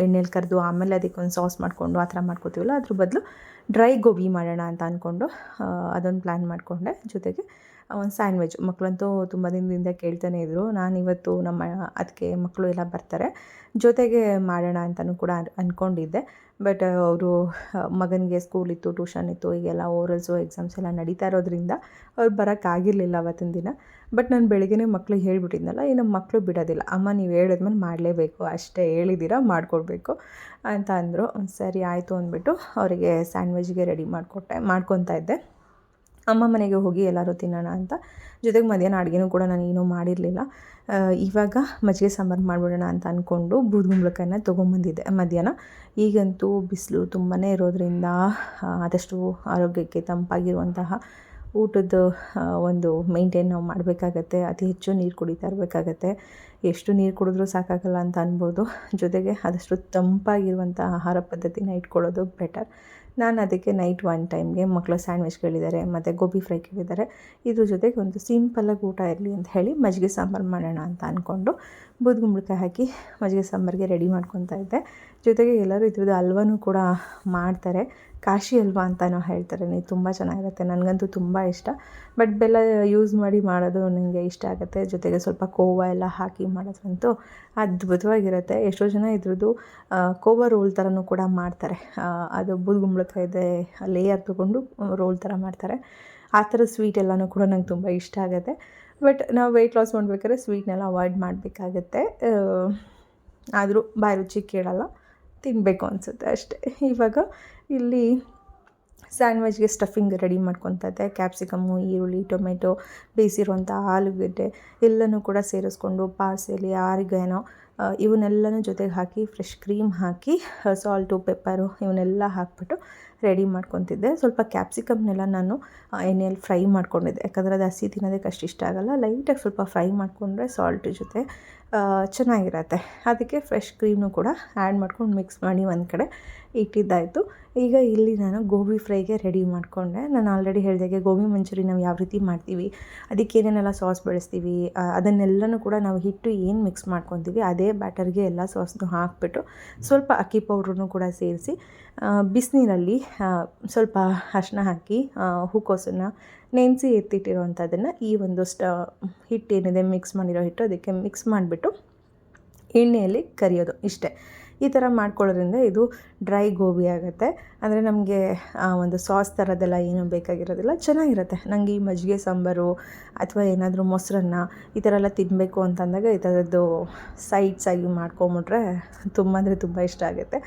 ಎಣ್ಣೆಲಿ ಕರೆದು ಆಮೇಲೆ ಅದಕ್ಕೆ ಒಂದು ಸಾಸ್ ಮಾಡಿಕೊಂಡು ಆ ಥರ ಮಾಡ್ಕೋತೀವಲ್ಲ, ಅದ್ರ ಬದಲು ಡ್ರೈ ಗೋಬಿ ಮಾಡೋಣ ಅಂತ ಅಂದ್ಕೊಂಡು ಅದೊಂದು ಪ್ಲ್ಯಾನ್ ಮಾಡಿಕೊಂಡೆ. ಜೊತೆಗೆ ಒಂದು ಸ್ಯಾಂಡ್ವಿಚ್ ಮಕ್ಕಳಂತೂ ತುಂಬ ದಿನದಿಂದ ಕೇಳ್ತಾನೆ ಇದ್ದರು ನಾನು ಇವತ್ತು ನಮ್ಮ ಅದಕ್ಕೆ ಮಕ್ಕಳು ಎಲ್ಲ ಬರ್ತಾರೆ. ಜೊತೆಗೆ ಮಾಡೋಣ ಅಂತಲೂ ಕೂಡ ಅಂದ್ಕೊಂಡಿದ್ದೆ ಬಟ್ ಅವರು, ಮಗನಿಗೆ ಸ್ಕೂಲ್ ಇತ್ತು ಟ್ಯೂಷನ್ ಇತ್ತು, ಈಗೆಲ್ಲ ಓರಲ್ಸು ಎಕ್ಸಾಮ್ಸ್ ಎಲ್ಲ ನಡೀತಾ ಇರೋದ್ರಿಂದ ಅವ್ರು ಬರೋಕ್ಕಾಗಿರಲಿಲ್ಲ ಅವತ್ತಿನ ದಿನ. ಬಟ್ ನಾನು ಬೆಳಗ್ಗೆನೇ ಮಕ್ಳಿಗೆ ಹೇಳಿಬಿಟ್ಟಿದ್ನಲ್ಲ ನಮ್ಮ ಮಕ್ಕಳು ಬಿಡೋದಿಲ್ಲ. ಅಮ್ಮ, ನೀವು ಹೇಳಿದ್ಮೇಲೆ ಮಾಡಲೇಬೇಕು. ಅಷ್ಟೇ ಹೇಳಿದ್ದೀರಾ ಮಾಡಿಕೊಡ್ಬೇಕು ಅಂತ ಅಂದರು. ಸರಿ, ಆಯಿತು ಅಂದ್ಬಿಟ್ಟು ಅವರಿಗೆ ಸ್ಯಾಂಡ್ವಿಚ್ಗೆ ರೆಡಿ ಮಾಡಿಕೊಟ್ಟೆ, ಮಾಡ್ಕೊತಾ ಇದ್ದೆ. ಅಮ್ಮ ಮನೆಗೆ ಹೋಗಿ ಎಲ್ಲರೂ ತಿನ್ನೋಣ ಅಂತ. ಜೊತೆಗೆ ಮಧ್ಯಾಹ್ನ ಅಡುಗೆನೂ ಕೂಡ ನಾನು ಏನೂ ಮಾಡಿರಲಿಲ್ಲ. ಇವಾಗ ಮಜ್ಜಿಗೆ ಸಾಂಬಾರು ಮಾಡಿಬಿಡೋಣ ಅಂತ ಅಂದ್ಕೊಂಡು ಬೂದುಗುಂಬಳಕಾಯನ್ನ ತೊಗೊಂಬಂದಿದ್ದೆ ಮಧ್ಯಾಹ್ನ. ಈಗಂತೂ ಬಿಸಿಲು ತುಂಬಾ ಇರೋದ್ರಿಂದ ಆದಷ್ಟು ಆರೋಗ್ಯಕ್ಕೆ ತಂಪಾಗಿರುವಂತಹ ಊಟದ ಒಂದು ಮೇಂಟೈನ್ ನಾವು ಮಾಡಬೇಕಾಗತ್ತೆ. ಅತಿ ಹೆಚ್ಚು ನೀರು ಕುಡಿತಾ ಇರಬೇಕಾಗತ್ತೆ. ಎಷ್ಟು ನೀರು ಕುಡಿದ್ರೂ ಸಾಕಾಗಲ್ಲ ಅಂತ ಅನ್ಬೋದು. ಜೊತೆಗೆ ಆದಷ್ಟು ತಂಪಾಗಿರುವಂಥ ಆಹಾರ ಪದ್ಧತಿನ ಇಟ್ಕೊಳ್ಳೋದು ಬೆಟರ್ ನಾನು ಅದಕ್ಕೆ ನೈಟ್ ಒನ್ ಟೈಮ್ಗೆ ಮಕ್ಕಳು ಸ್ಯಾಂಡ್ವಿಚ್ ಕೇಳಿದ್ದಾರೆ, ಮತ್ತು ಗೋಬಿ ಫ್ರೈ ಕೇಳಿದ್ದಾರೆ. ಇದ್ರ ಜೊತೆಗೆ ಒಂದು ಸಿಂಪಲ್ಲಾಗಿ ಊಟ ಇರಲಿ ಅಂತ ಹೇಳಿ ಮಜ್ಜಿಗೆ ಸಾಂಬಾರು ಮಾಡೋಣ ಅಂತ ಅಂದ್ಕೊಂಡು ಬುದ್ಗುಂಬಳಕಾಯಿ ಹಾಕಿ ಮಜ್ಜಿಗೆ ಸಾಂಬಾರಿಗೆ ರೆಡಿ ಮಾಡ್ಕೊತಾ ಇದ್ದೆ. ಜೊತೆಗೆ ಎಲ್ಲರೂ ಇದ್ರದ್ದು ಹಲ್ವನೂ ಕೂಡ ಮಾಡ್ತಾರೆ. ಕಾಶಿ ಅಲ್ವಾ ಅಂತಲೂ ಹೇಳ್ತಾರೆ. ನೀವು ತುಂಬ ಚೆನ್ನಾಗಿರುತ್ತೆ. ನನಗಂತೂ ತುಂಬ ಇಷ್ಟ. ಬಟ್ ಬೆಲ್ಲ ಯೂಸ್ ಮಾಡಿ ಮಾಡೋದು ನನಗೆ ಇಷ್ಟ ಆಗುತ್ತೆ. ಜೊತೆಗೆ ಸ್ವಲ್ಪ ಕೋವಾ ಎಲ್ಲ ಹಾಕಿ ಮಾಡೋದಂತೂ ಅದ್ಭುತವಾಗಿರುತ್ತೆ. ಎಷ್ಟೋ ಜನ ಇದ್ರದ್ದು ಕೋವಾ ರೋಲ್ ಥರನೂ ಕೂಡ ಮಾಡ್ತಾರೆ. ಅದು ಅದು ಬೂದ್ಗುಂಬಳಕಾಯಿದೆ ಲೇಯರ್ ತೊಗೊಂಡು ರೋಲ್ ಥರ ಮಾಡ್ತಾರೆ. ಆ ಥರ ಸ್ವೀಟ್ ಎಲ್ಲನೂ ಕೂಡ ನಂಗೆ ತುಂಬ ಇಷ್ಟ ಆಗುತ್ತೆ. ಬಟ್ ನಾವು ವೆಯ್ಟ್ ಲಾಸ್ ಮಾಡಬೇಕಾದ್ರೆ ಸ್ವೀಟ್ನೆಲ್ಲ ಅವಾಯ್ಡ್ ಮಾಡಬೇಕಾಗತ್ತೆ. ಆದರೂ ಬಾಯಿ ರುಚಿ ಕೇಳಲ್ಲ ತಿನ್ನಬೇಕು ಅನಿಸುತ್ತೆ ಅಷ್ಟೇ. ಇವಾಗ ಇಲ್ಲಿ ಸ್ಯಾಂಡ್ವಿಚ್ಗೆ ಸ್ಟಫಿಂಗ್ ರೆಡಿ ಮಾಡ್ಕೊತೈತೆ ಕ್ಯಾಪ್ಸಿಕಮ್ಮು ಈರುಳ್ಳಿ, ಟೊಮೆಟೊ, ಬೇಯಿಸಿರುವಂಥ ಆಲೂಗಡ್ಡೆ ಎಲ್ಲನೂ ಕೂಡ ಸೇರಿಸ್ಕೊಂಡು ಪಾರ್ಸೆಲಿ, ಆರಿಗೇನೋ ಇವನ್ನೆಲ್ಲನೂ ಜೊತೆಗೆ ಹಾಕಿ, ಫ್ರೆಶ್ ಕ್ರೀಮ್ ಹಾಕಿ ಸಾಲ್ಟು, ಪೆಪ್ಪರು ಇವನ್ನೆಲ್ಲ ಹಾಕ್ಬಿಟ್ಟು ರೆಡಿ ಮಾಡ್ಕೊತಿದ್ದೆ. ಸ್ವಲ್ಪ ಕ್ಯಾಪ್ಸಿಕಮ್ನೆಲ್ಲ ನಾನು ಎಣ್ಣೆಯಲ್ಲಿ ಫ್ರೈ ಮಾಡ್ಕೊಂಡಿದ್ದೆ. ಯಾಕಂದರೆ ಅದು ಹಸಿ ತಿನ್ನೋದಕ್ಕೆ ಅಷ್ಟು ಇಷ್ಟ ಆಗೋಲ್ಲ. ಲೈಟಾಗಿ ಸ್ವಲ್ಪ ಫ್ರೈ ಮಾಡಿಕೊಂಡ್ರೆ ಸಾಲ್ಟ್ ಜೊತೆ ಚೆನ್ನಾಗಿರತ್ತೆ. ಅದಕ್ಕೆ ಫ್ರೆಶ್ ಕ್ರೀಮ್ನು ಕೂಡ ಆ್ಯಡ್ ಮಾಡ್ಕೊಂಡು ಮಿಕ್ಸ್ ಮಾಡಿ ಒಂದು ಕಡೆ ಇಟ್ಟಿದ್ದಾಯಿತು. ಈಗ ಇಲ್ಲಿ ನಾನು ಗೋಬಿ ಫ್ರೈಗೆ ರೆಡಿ ಮಾಡಿಕೊಂಡೆ. ನಾನು ಆಲ್ರೆಡಿ ಹೇಳಿದಾಗೆ ಗೋಬಿ ಮಂಚೂರಿ ನಾವು ಯಾವ ರೀತಿ ಮಾಡ್ತೀವಿ, ಅದಕ್ಕೆ ಏನೇನೆಲ್ಲ ಸಾಸ್ ಬಳಸ್ತೀವಿ ಅದನ್ನೆಲ್ಲನೂ ಕೂಡ ನಾವು ಹಿಟ್ಟು ಏನು ಮಿಕ್ಸ್ ಮಾಡ್ಕೊತೀವಿ, ಅದೇ ಬ್ಯಾಟರ್ಗೆ ಎಲ್ಲ ಸಾಸ್ನು ಹಾಕ್ಬಿಟ್ಟು ಸ್ವಲ್ಪ ಅಕ್ಕಿ ಪೌಡ್ರನ್ನು ಕೂಡ ಸೇರಿಸಿ ಬಿಸಿನೀರಲ್ಲಿ ಸ್ವಲ್ಪ ಅರಿಶ್ಣ ಹಾಕಿ ಹೂಕೋಸನ್ನ ನೆನೆಸಿ ಎತ್ತಿಟ್ಟಿರುವಂಥದ್ದನ್ನು ಈ ಒಂದು ಸ್ಟ ಹಿಟ್ಟೇನಿದೆ ಮಿಕ್ಸ್ ಮಾಡಿರೋ ಹಿಟ್ಟು ಅದಕ್ಕೆ ಮಿಕ್ಸ್ ಮಾಡಿಬಿಟ್ಟು ಎಣ್ಣೆಯಲ್ಲಿ ಕರಿಯೋದು ಇಷ್ಟೇ. ಈ ಥರ ಮಾಡ್ಕೊಳ್ಳೋದ್ರಿಂದ ಇದು ಡ್ರೈ ಗೋಬಿ ಆಗುತ್ತೆ. ಅಂದರೆ ನಮಗೆ ಒಂದು ಸಾಸ್ ಥರದ್ದೆಲ್ಲ ಏನೂ ಬೇಕಾಗಿರೋದಿಲ್ಲ. ಚೆನ್ನಾಗಿರುತ್ತೆ. ನನಗೆ ಈ ಮಜ್ಜಿಗೆ ಸಾಂಬಾರು ಅಥವಾ ಏನಾದರೂ ಮೊಸರನ್ನ ಈ ಥರ ಎಲ್ಲ ತಿನ್ನಬೇಕು ಅಂತಂದಾಗ ಈ ಥರದ್ದು ಸೈಡ್ಸಾಗಿ ಮಾಡ್ಕೊಂಬಿಟ್ರೆ ತುಂಬ ಅಂದರೆ ತುಂಬ ಇಷ್ಟ ಆಗುತ್ತೆ.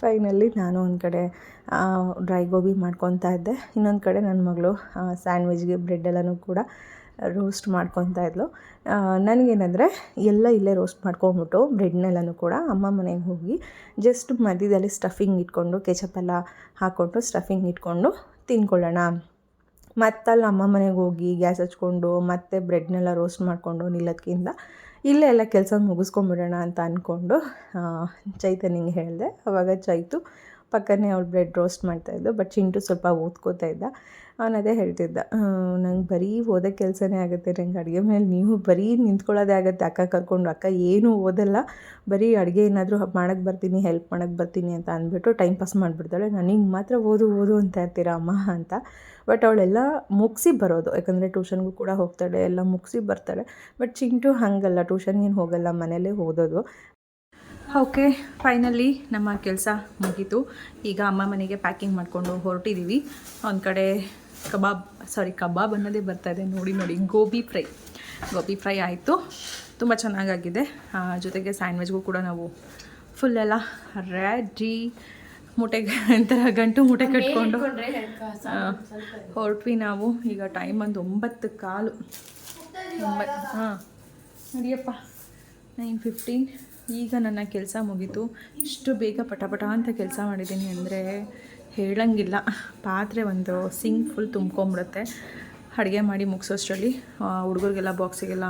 ಫೈನಲಿ ನಾನು ಒಂದು ಕಡೆ ಡ್ರೈ ಗೋಬಿ ಮಾಡ್ಕೊತಾ ಇದ್ದೆ. ಇನ್ನೊಂದು ಕಡೆ ನನ್ನ ಮಗಳು ಸ್ಯಾಂಡ್ವಿಚ್ಗೆ ಬ್ರೆಡ್ ಎಲ್ಲನೂ ಕೂಡ ರೋಸ್ಟ್ ಮಾಡ್ಕೊತಾ ಇದ್ಲು. ನನಗೇನಂದರೆ ಎಲ್ಲ ಇಲ್ಲೇ ರೋಸ್ಟ್ ಮಾಡ್ಕೊಂಬಿಟ್ಟು ಬ್ರೆಡ್ನೆಲ್ಲನೂ ಕೂಡ ಅಮ್ಮ ಮನೆಗೆ ಹೋಗಿ ಜಸ್ಟ್ ಮಧ್ಯದಲ್ಲಿ ಸ್ಟಫಿಂಗ್ ಇಟ್ಕೊಂಡು, ಕೆಚಪ್ ಎಲ್ಲ ಹಾಕ್ಕೊಂಡು ಸ್ಟಫಿಂಗ್ ಇಟ್ಕೊಂಡು ತಿನ್ಕೊಳ್ಳೋಣ ಮತ್ತಲ್ಲಿ ಅಮ್ಮ ಮನೆಗೆ ಹೋಗಿ ಗ್ಯಾಸ್ ಹಚ್ಕೊಂಡು ಮತ್ತೆ ಬ್ರೆಡ್ನೆಲ್ಲ ರೋಸ್ಟ್ ಮಾಡಿಕೊಂಡು ನಿಲ್ಲೋದ್ಕಿಂತ ಇಲ್ಲೇ ಎಲ್ಲ ಕೆಲಸ ಮುಗಿಸ್ಕೊಂಬಿಡೋಣ ಅಂತ ಅಂದ್ಕೊಂಡು ಚೈತನ್ಯಂಗೆ ಹೇಳಿದೆ. ಅವಾಗ ಚೈತು ಪಕ್ಕನೇ ಅವಳು ಬ್ರೆಡ್ ರೋಸ್ಟ್ ಮಾಡ್ತಾಯಿದ್ದು ಬಟ್ ಚಿಂಟು ಸ್ವಲ್ಪ ಓದ್ಕೋತಾ ಇದ್ದ. ಅವನು ಅದೇ ಹೇಳ್ತಿದ್ದ ನಂಗೆ ಬರೀ ಓದೋ ಕೆಲಸನೇ ಆಗುತ್ತೆ, ನಂಗೆ ಅಡುಗೆ ಮೇಲೆ ನೀವು ಬರೀ ನಿಂತ್ಕೊಳ್ಳೋದೇ ಆಗುತ್ತೆ, ಅಕ್ಕ ಕರ್ಕೊಂಡು, ಅಕ್ಕ ಏನೂ ಓದಲ್ಲ, ಬರೀ ಅಡುಗೆ ಏನಾದರೂ ಮಾಡೋಕ್ಕೆ ಬರ್ತೀನಿ ಹೆಲ್ಪ್ ಮಾಡೋಕ್ಕೆ ಬರ್ತೀನಿ ಅಂತ ಅಂದ್ಬಿಟ್ಟು ಟೈಮ್ ಪಾಸ್ ಮಾಡಿಬಿಡ್ತಾಳೆ. ನನಗೆ ಮಾತ್ರ ಓದು ಓದು ಅಂತ ಇರ್ತೀರಾ ಅಮ್ಮ ಅಂತ. ಬಟ್ ಅವಳೆಲ್ಲ ಮುಗಿಸಿ ಬರೋದು, ಯಾಕಂದರೆ ಟ್ಯೂಷನ್ಗೂ ಕೂಡ ಹೋಗ್ತಾಳೆ, ಎಲ್ಲ ಮುಗಿಸಿ ಬರ್ತಾಳೆ. ಬಟ್ ಚಿಂಟು ಹಾಗಲ್ಲ ಟ್ಯೂಷನ್ಗೇನು ಹೋಗಲ್ಲ, ಮನೇಲೇ ಓದೋದು. ಓಕೆ ಫೈನಲಿ ನಮ್ಮ ಕೆಲಸ ಮುಗೀತು. ಈಗ ಅಮ್ಮ ಮನೆಗೆ ಪ್ಯಾಕಿಂಗ್ ಮಾಡಿಕೊಂಡು ಹೊರಟಿದ್ದೀವಿ ಒಂದು ಕಡೆ ಕಬಾಬ್ ಸಾರಿ ಕಬಾಬ್ ಅನ್ನೋದೇ ಬರ್ತಾ ಇದೆ. ನೋಡಿ ನೋಡಿ ಗೋಬಿ ಫ್ರೈ. ಗೋಬಿ ಫ್ರೈ ಆಯಿತು. ತುಂಬ ಚೆನ್ನಾಗಾಗಿದೆ. ಜೊತೆಗೆ ಸ್ಯಾಂಡ್ವಿಚ್ಗೂ ಕೂಡ ನಾವು ಫುಲ್ಲೆಲ್ಲ ರೆಡಿ ಮೂಟೆಗೆ ಒಂಥರ ಗಂಟು ಮೂಟೆ ಕಟ್ಕೊಂಡು ಹೊರಟ್ವಿ ನಾವು. ಈಗ ಟೈಮ್ ಒಂದು ಒಂಬತ್ತು ಕಾಲು. ಒಂಬತ್ತು ಹಾಂ ನಡಿಯಪ್ಪ. ನೈನ್ ಫಿಫ್ಟೀನ್ ಈಗ ನನ್ನ ಕೆಲಸ ಮುಗೀತು. ಇಷ್ಟು ಬೇಗ ಪಟಪಟ ಅಂತ ಕೆಲಸ ಮಾಡಿದ್ದೀನಿ ಅಂದರೆ ಹೇಳಂಗಿಲ್ಲ. ಪಾತ್ರೆ ಒಂದು ಸಿಂಕ್ ಫುಲ್ ತುಂಬ್ಕೊಂಬಿಡುತ್ತೆ. ಅಡುಗೆ ಮಾಡಿ ಮುಗಿಸೋಷ್ಟರಲ್ಲಿ ಹುಡುಗರಿಗೆಲ್ಲ ಬಾಕ್ಸಿಗೆಲ್ಲ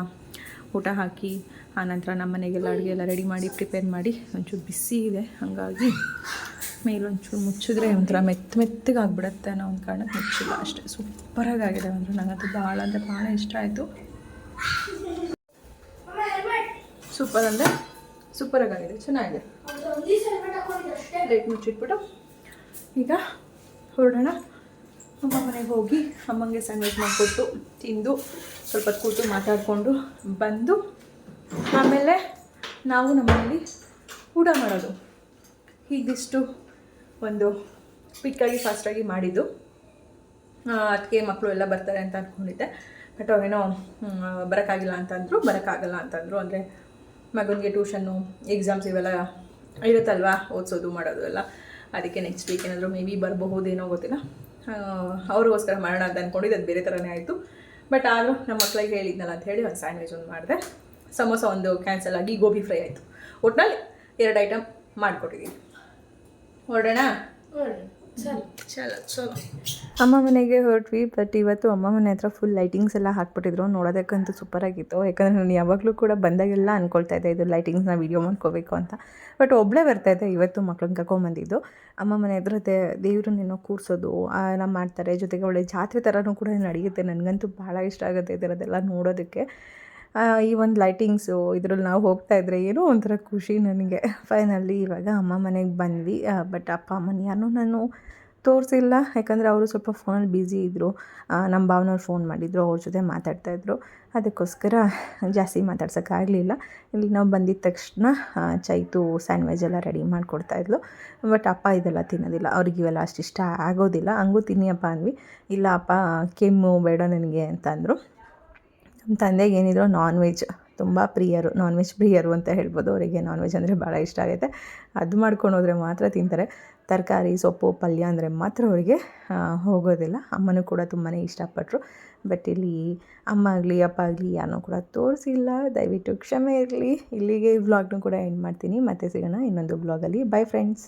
ಊಟ ಹಾಕಿ ಆನಂತರ ನಮ್ಮ ಮನೆಗೆಲ್ಲ ಅಡುಗೆ ಎಲ್ಲ ರೆಡಿ ಮಾಡಿ ಪ್ರಿಪೇರ್ ಮಾಡಿ ಒಂಚೂರು ಬಿಸಿ ಇದೆ. ಹಾಗಾಗಿ ಮೇಲೊಂಚೂರು ಮುಚ್ಚಿದ್ರೆ ಒಂಥರ ಮೆತ್ತ ಮೆತ್ತಗೆ ಆಗಿಬಿಡುತ್ತೆ ಅನ್ನೋ ಒಂದು ಕಾರಣಕ್ಕೆ ಮುಚ್ಚಿಲ್ಲ. ಅಷ್ಟೇ ಸೂಪರಾಗಿ ಆಗಿದೆ ಅಂದರೆ ನನಗಂತೂ ಭಾಳ ಅಂದರೆ ಭಾಳ ಇಷ್ಟ ಆಯಿತು. ಸೂಪರ್ ಅಂದರೆ? ಸೂಪರಾಗಿ ಆಗಿದೆ ಚೆನ್ನಾಗಿದೆ. ರೇಟ್ ಮುಚ್ಚಿಟ್ಬಿಟ್ಟು. ಈಗ ಹೊರಡೋಣ. ಅಮ್ಮ ಮನೆಗೆ ಹೋಗಿ ಅಮ್ಮಂಗೆ ಸ್ಯಾಂಡ್ವಿಚ್ ಮಾಡಿಕೊಟ್ಟು ತಿಂದು ಸ್ವಲ್ಪ ಕೂತು ಮಾತಾಡಿಕೊಂಡು ಬಂದು ಆಮೇಲೆ ನಾವು ನಮ್ಮಲ್ಲಿ ಊಟ ಮಾಡೋದು. ಹೀಗಿಷ್ಟು ಒಂದು ಕ್ವಿಕ್ಕಾಗಿ, ಫಾಸ್ಟಾಗಿ ಮಾಡಿದ್ದು. ಅದಕ್ಕೆ ಮಕ್ಕಳು ಎಲ್ಲ ಬರ್ತಾರೆ ಅಂತ ಅಂದ್ಕೊಂಡಿದ್ದೆ ಬಟ್ ಅವರೇನೋ ಬರೋಕ್ಕಾಗಿಲ್ಲ ಅಂತಂದರು ಬರೋಕ್ಕಾಗಲ್ಲ ಅಂತಂದರು ಅಂದರೆ ಮಗನಿಗೆ ಟ್ಯೂಷನ್ನು ಎಕ್ಸಾಮ್ಸ್ ಇವೆಲ್ಲ ಇರುತ್ತಲ್ವಾ ಓದಿಸೋದು ಮಾಡೋದು ಎಲ್ಲ. ಅದಕ್ಕೆ ನೆಕ್ಸ್ಟ್ ವೀಕ್ ಏನಾದರೂ ಮೇ ಬಿ ಬರಬಹುದೇನೋ ಗೊತ್ತಿಲ್ಲ. ಅವ್ರಿಗೋಸ್ಕರ ಮಾಡೋಣ ಅಂತ ಅಂದ್ಕೊಂಡಿದ್ದು ಅದು ಬೇರೆ ಥರನೇ ಆಯಿತು. ಬಟ್ ಆದರೂ ನಮ್ಮ ಮಕ್ಕಳಿಗೆ ಹೇಳಿದ್ನಲ್ಲ ಅಂತ ಹೇಳಿ ಒಂದು ಸ್ಯಾಂಡ್ವಿಚ್ ಒಂದು ಮಾಡಿದೆ. ಸಮೋಸ ಒಂದು ಕ್ಯಾನ್ಸಲ್ ಆಗಿ ಗೋಬಿ ಫ್ರೈ ಆಯಿತು. ಒಟ್ಟಿನಲ್ಲಿ ಎರಡು ಐಟಮ್ ಮಾಡಿಕೊಟ್ಟಿದ್ದೀನಿ ಹೊರಡೋಣ? ಅಮ್ಮ ಮನೆಗೆ ಹೊರಟ್ವಿ ಬಟ್ ಇವತ್ತು ಅಮ್ಮ ಮನೆ ಹತ್ರ ಫುಲ್ ಲೈಟಿಂಗ್ಸ್ ಎಲ್ಲ ಹಾಕ್ಬಿಟ್ಟಿದ್ರು. ನೋಡೋದಕ್ಕಂತೂ ಸೂಪರಾಗಿತ್ತು ಯಾಕಂದರೆ ನಾನು ಯಾವಾಗಲೂ ಕೂಡ ಬಂದಾಗೆಲ್ಲ ಅನ್ಕೊಳ್ತಾ ಇದ್ದೆ, ಇದು ಲೈಟಿಂಗ್ಸ್ನ ವೀಡಿಯೋ ಮಾಡ್ಕೋಬೇಕು ಅಂತ. ಬಟ್ ಒಬ್ಬಳೇ ಬರ್ತಾಯಿದ್ದೆ ಇವತ್ತು ಮಕ್ಳನ್ನ ಕರ್ಕೊಂಬಂದಿದ್ದು. ಅಮ್ಮ ಮನೆ ಹತ್ರ ದೇವ್ರನ್ನೇನೋ ಕೂರಿಸೋದು ಎಲ್ಲ ಮಾಡ್ತಾರೆ. ಜೊತೆಗೆ ಒಳ್ಳೆ ಜಾತ್ರೆ ಥರನೂ ಕೂಡ ನಡೆಯುತ್ತೆ. ನನಗಂತೂ ಭಾಳ ಇಷ್ಟ ಆಗುತ್ತೆ ಇದರದೆಲ್ಲ ನೋಡೋದಕ್ಕೆ. ಈ ಒಂದು ಲೈಟಿಂಗ್ಸು ಇದ್ರಲ್ಲಿ ನಾವು ಹೋಗ್ತಾ ಇದ್ರೆ ಏನೋ ಒಂಥರ ಖುಷಿ ನನಗೆ. ಫೈನಲಿ ಇವಾಗ ಅಮ್ಮ ಮನೆಗೆ ಬಂದ್ವಿ. ಬಟ್ ಅಪ್ಪ, ಅಮ್ಮನ ಯಾರನ್ನೂ ನಾನು ತೋರಿಸಿಲ್ಲ. ಯಾಕಂದರೆ ಅವರು ಸ್ವಲ್ಪ ಫೋನಲ್ಲಿ ಬ್ಯುಸಿ ಇದ್ದರು ನಮ್ಮ ಭಾವನವ್ರು ಫೋನ್ ಮಾಡಿದ್ರು, ಅವ್ರ ಜೊತೆ ಮಾತಾಡ್ತಾಯಿದ್ರು ಅದಕ್ಕೋಸ್ಕರ ಜಾಸ್ತಿ ಮಾತಾಡ್ಸೋಕ್ಕಾಗಲಿಲ್ಲ. ಇಲ್ಲಿ ನಾವು ಬಂದಿದ್ದ ತಕ್ಷಣ ಚೈತು ಸ್ಯಾಂಡ್ವಿಚ್ ಎಲ್ಲ ರೆಡಿ ಮಾಡಿಕೊಡ್ತಾಯಿದ್ಲು ಬಟ್ ಅಪ್ಪ ಇದೆಲ್ಲ ತಿನ್ನೋದಿಲ್ಲ. ಅವ್ರಿಗೆ ಇವೆಲ್ಲ ಅಷ್ಟು ಇಷ್ಟ ಆಗೋದಿಲ್ಲ. ಹಂಗೂ ತಿನ್ನಿ ಅಪ್ಪ ಅಂದ್ವಿ. ಇಲ್ಲ ಅಪ್ಪ, ಕೆಮ್ಮು ಬೇಡ ನನಗೆ ಅಂತ ಅಂದರು ನಮ್ಮ ತಂದೆಗೆ ಏನಿದ್ರು ನಾನ್ ವೆಜ್ ತುಂಬ ಪ್ರಿಯರು ನಾನ್ ವೆಜ್ ಪ್ರಿಯರು ಅಂತ ಹೇಳ್ಬೋದು. ಅವರಿಗೆ ನಾನ್ ವೆಜ್ ಅಂದರೆ ಭಾಳ ಇಷ್ಟ ಆಗುತ್ತೆ. ಅದು ಮಾಡ್ಕೊಂಡು ಹೋದರೆ ಮಾತ್ರ ತಿಂತಾರೆ. ತರಕಾರಿ, ಸೊಪ್ಪು, ಪಲ್ಯ ಅಂದರೆ ಮಾತ್ರ ಅವರಿಗೆ ಹೋಗೋದಿಲ್ಲ. ಅಮ್ಮನೂ ಕೂಡ ತುಂಬಾ ಇಷ್ಟಪಟ್ಟರು ಬಟ್ ಇಲ್ಲಿ ಅಮ್ಮ ಆಗಲಿ, ಅಪ್ಪ ಆಗಲಿ ಯಾರನ್ನೂ ಕೂಡ ತೋರಿಸಿಲ್ಲ. ದಯವಿಟ್ಟು ಕ್ಷಮೆ ಇರಲಿ. ಇಲ್ಲಿಗೆ ವ್ಲಾಗ್ನೂ ಕೂಡ ಎಂಡ್ ಮಾಡ್ತೀನಿ. ಮತ್ತೆ ಸಿಗೋಣ ಇನ್ನೊಂದು ವ್ಲಾಗಲ್ಲಿ ಬೈ ಫ್ರೆಂಡ್ಸ್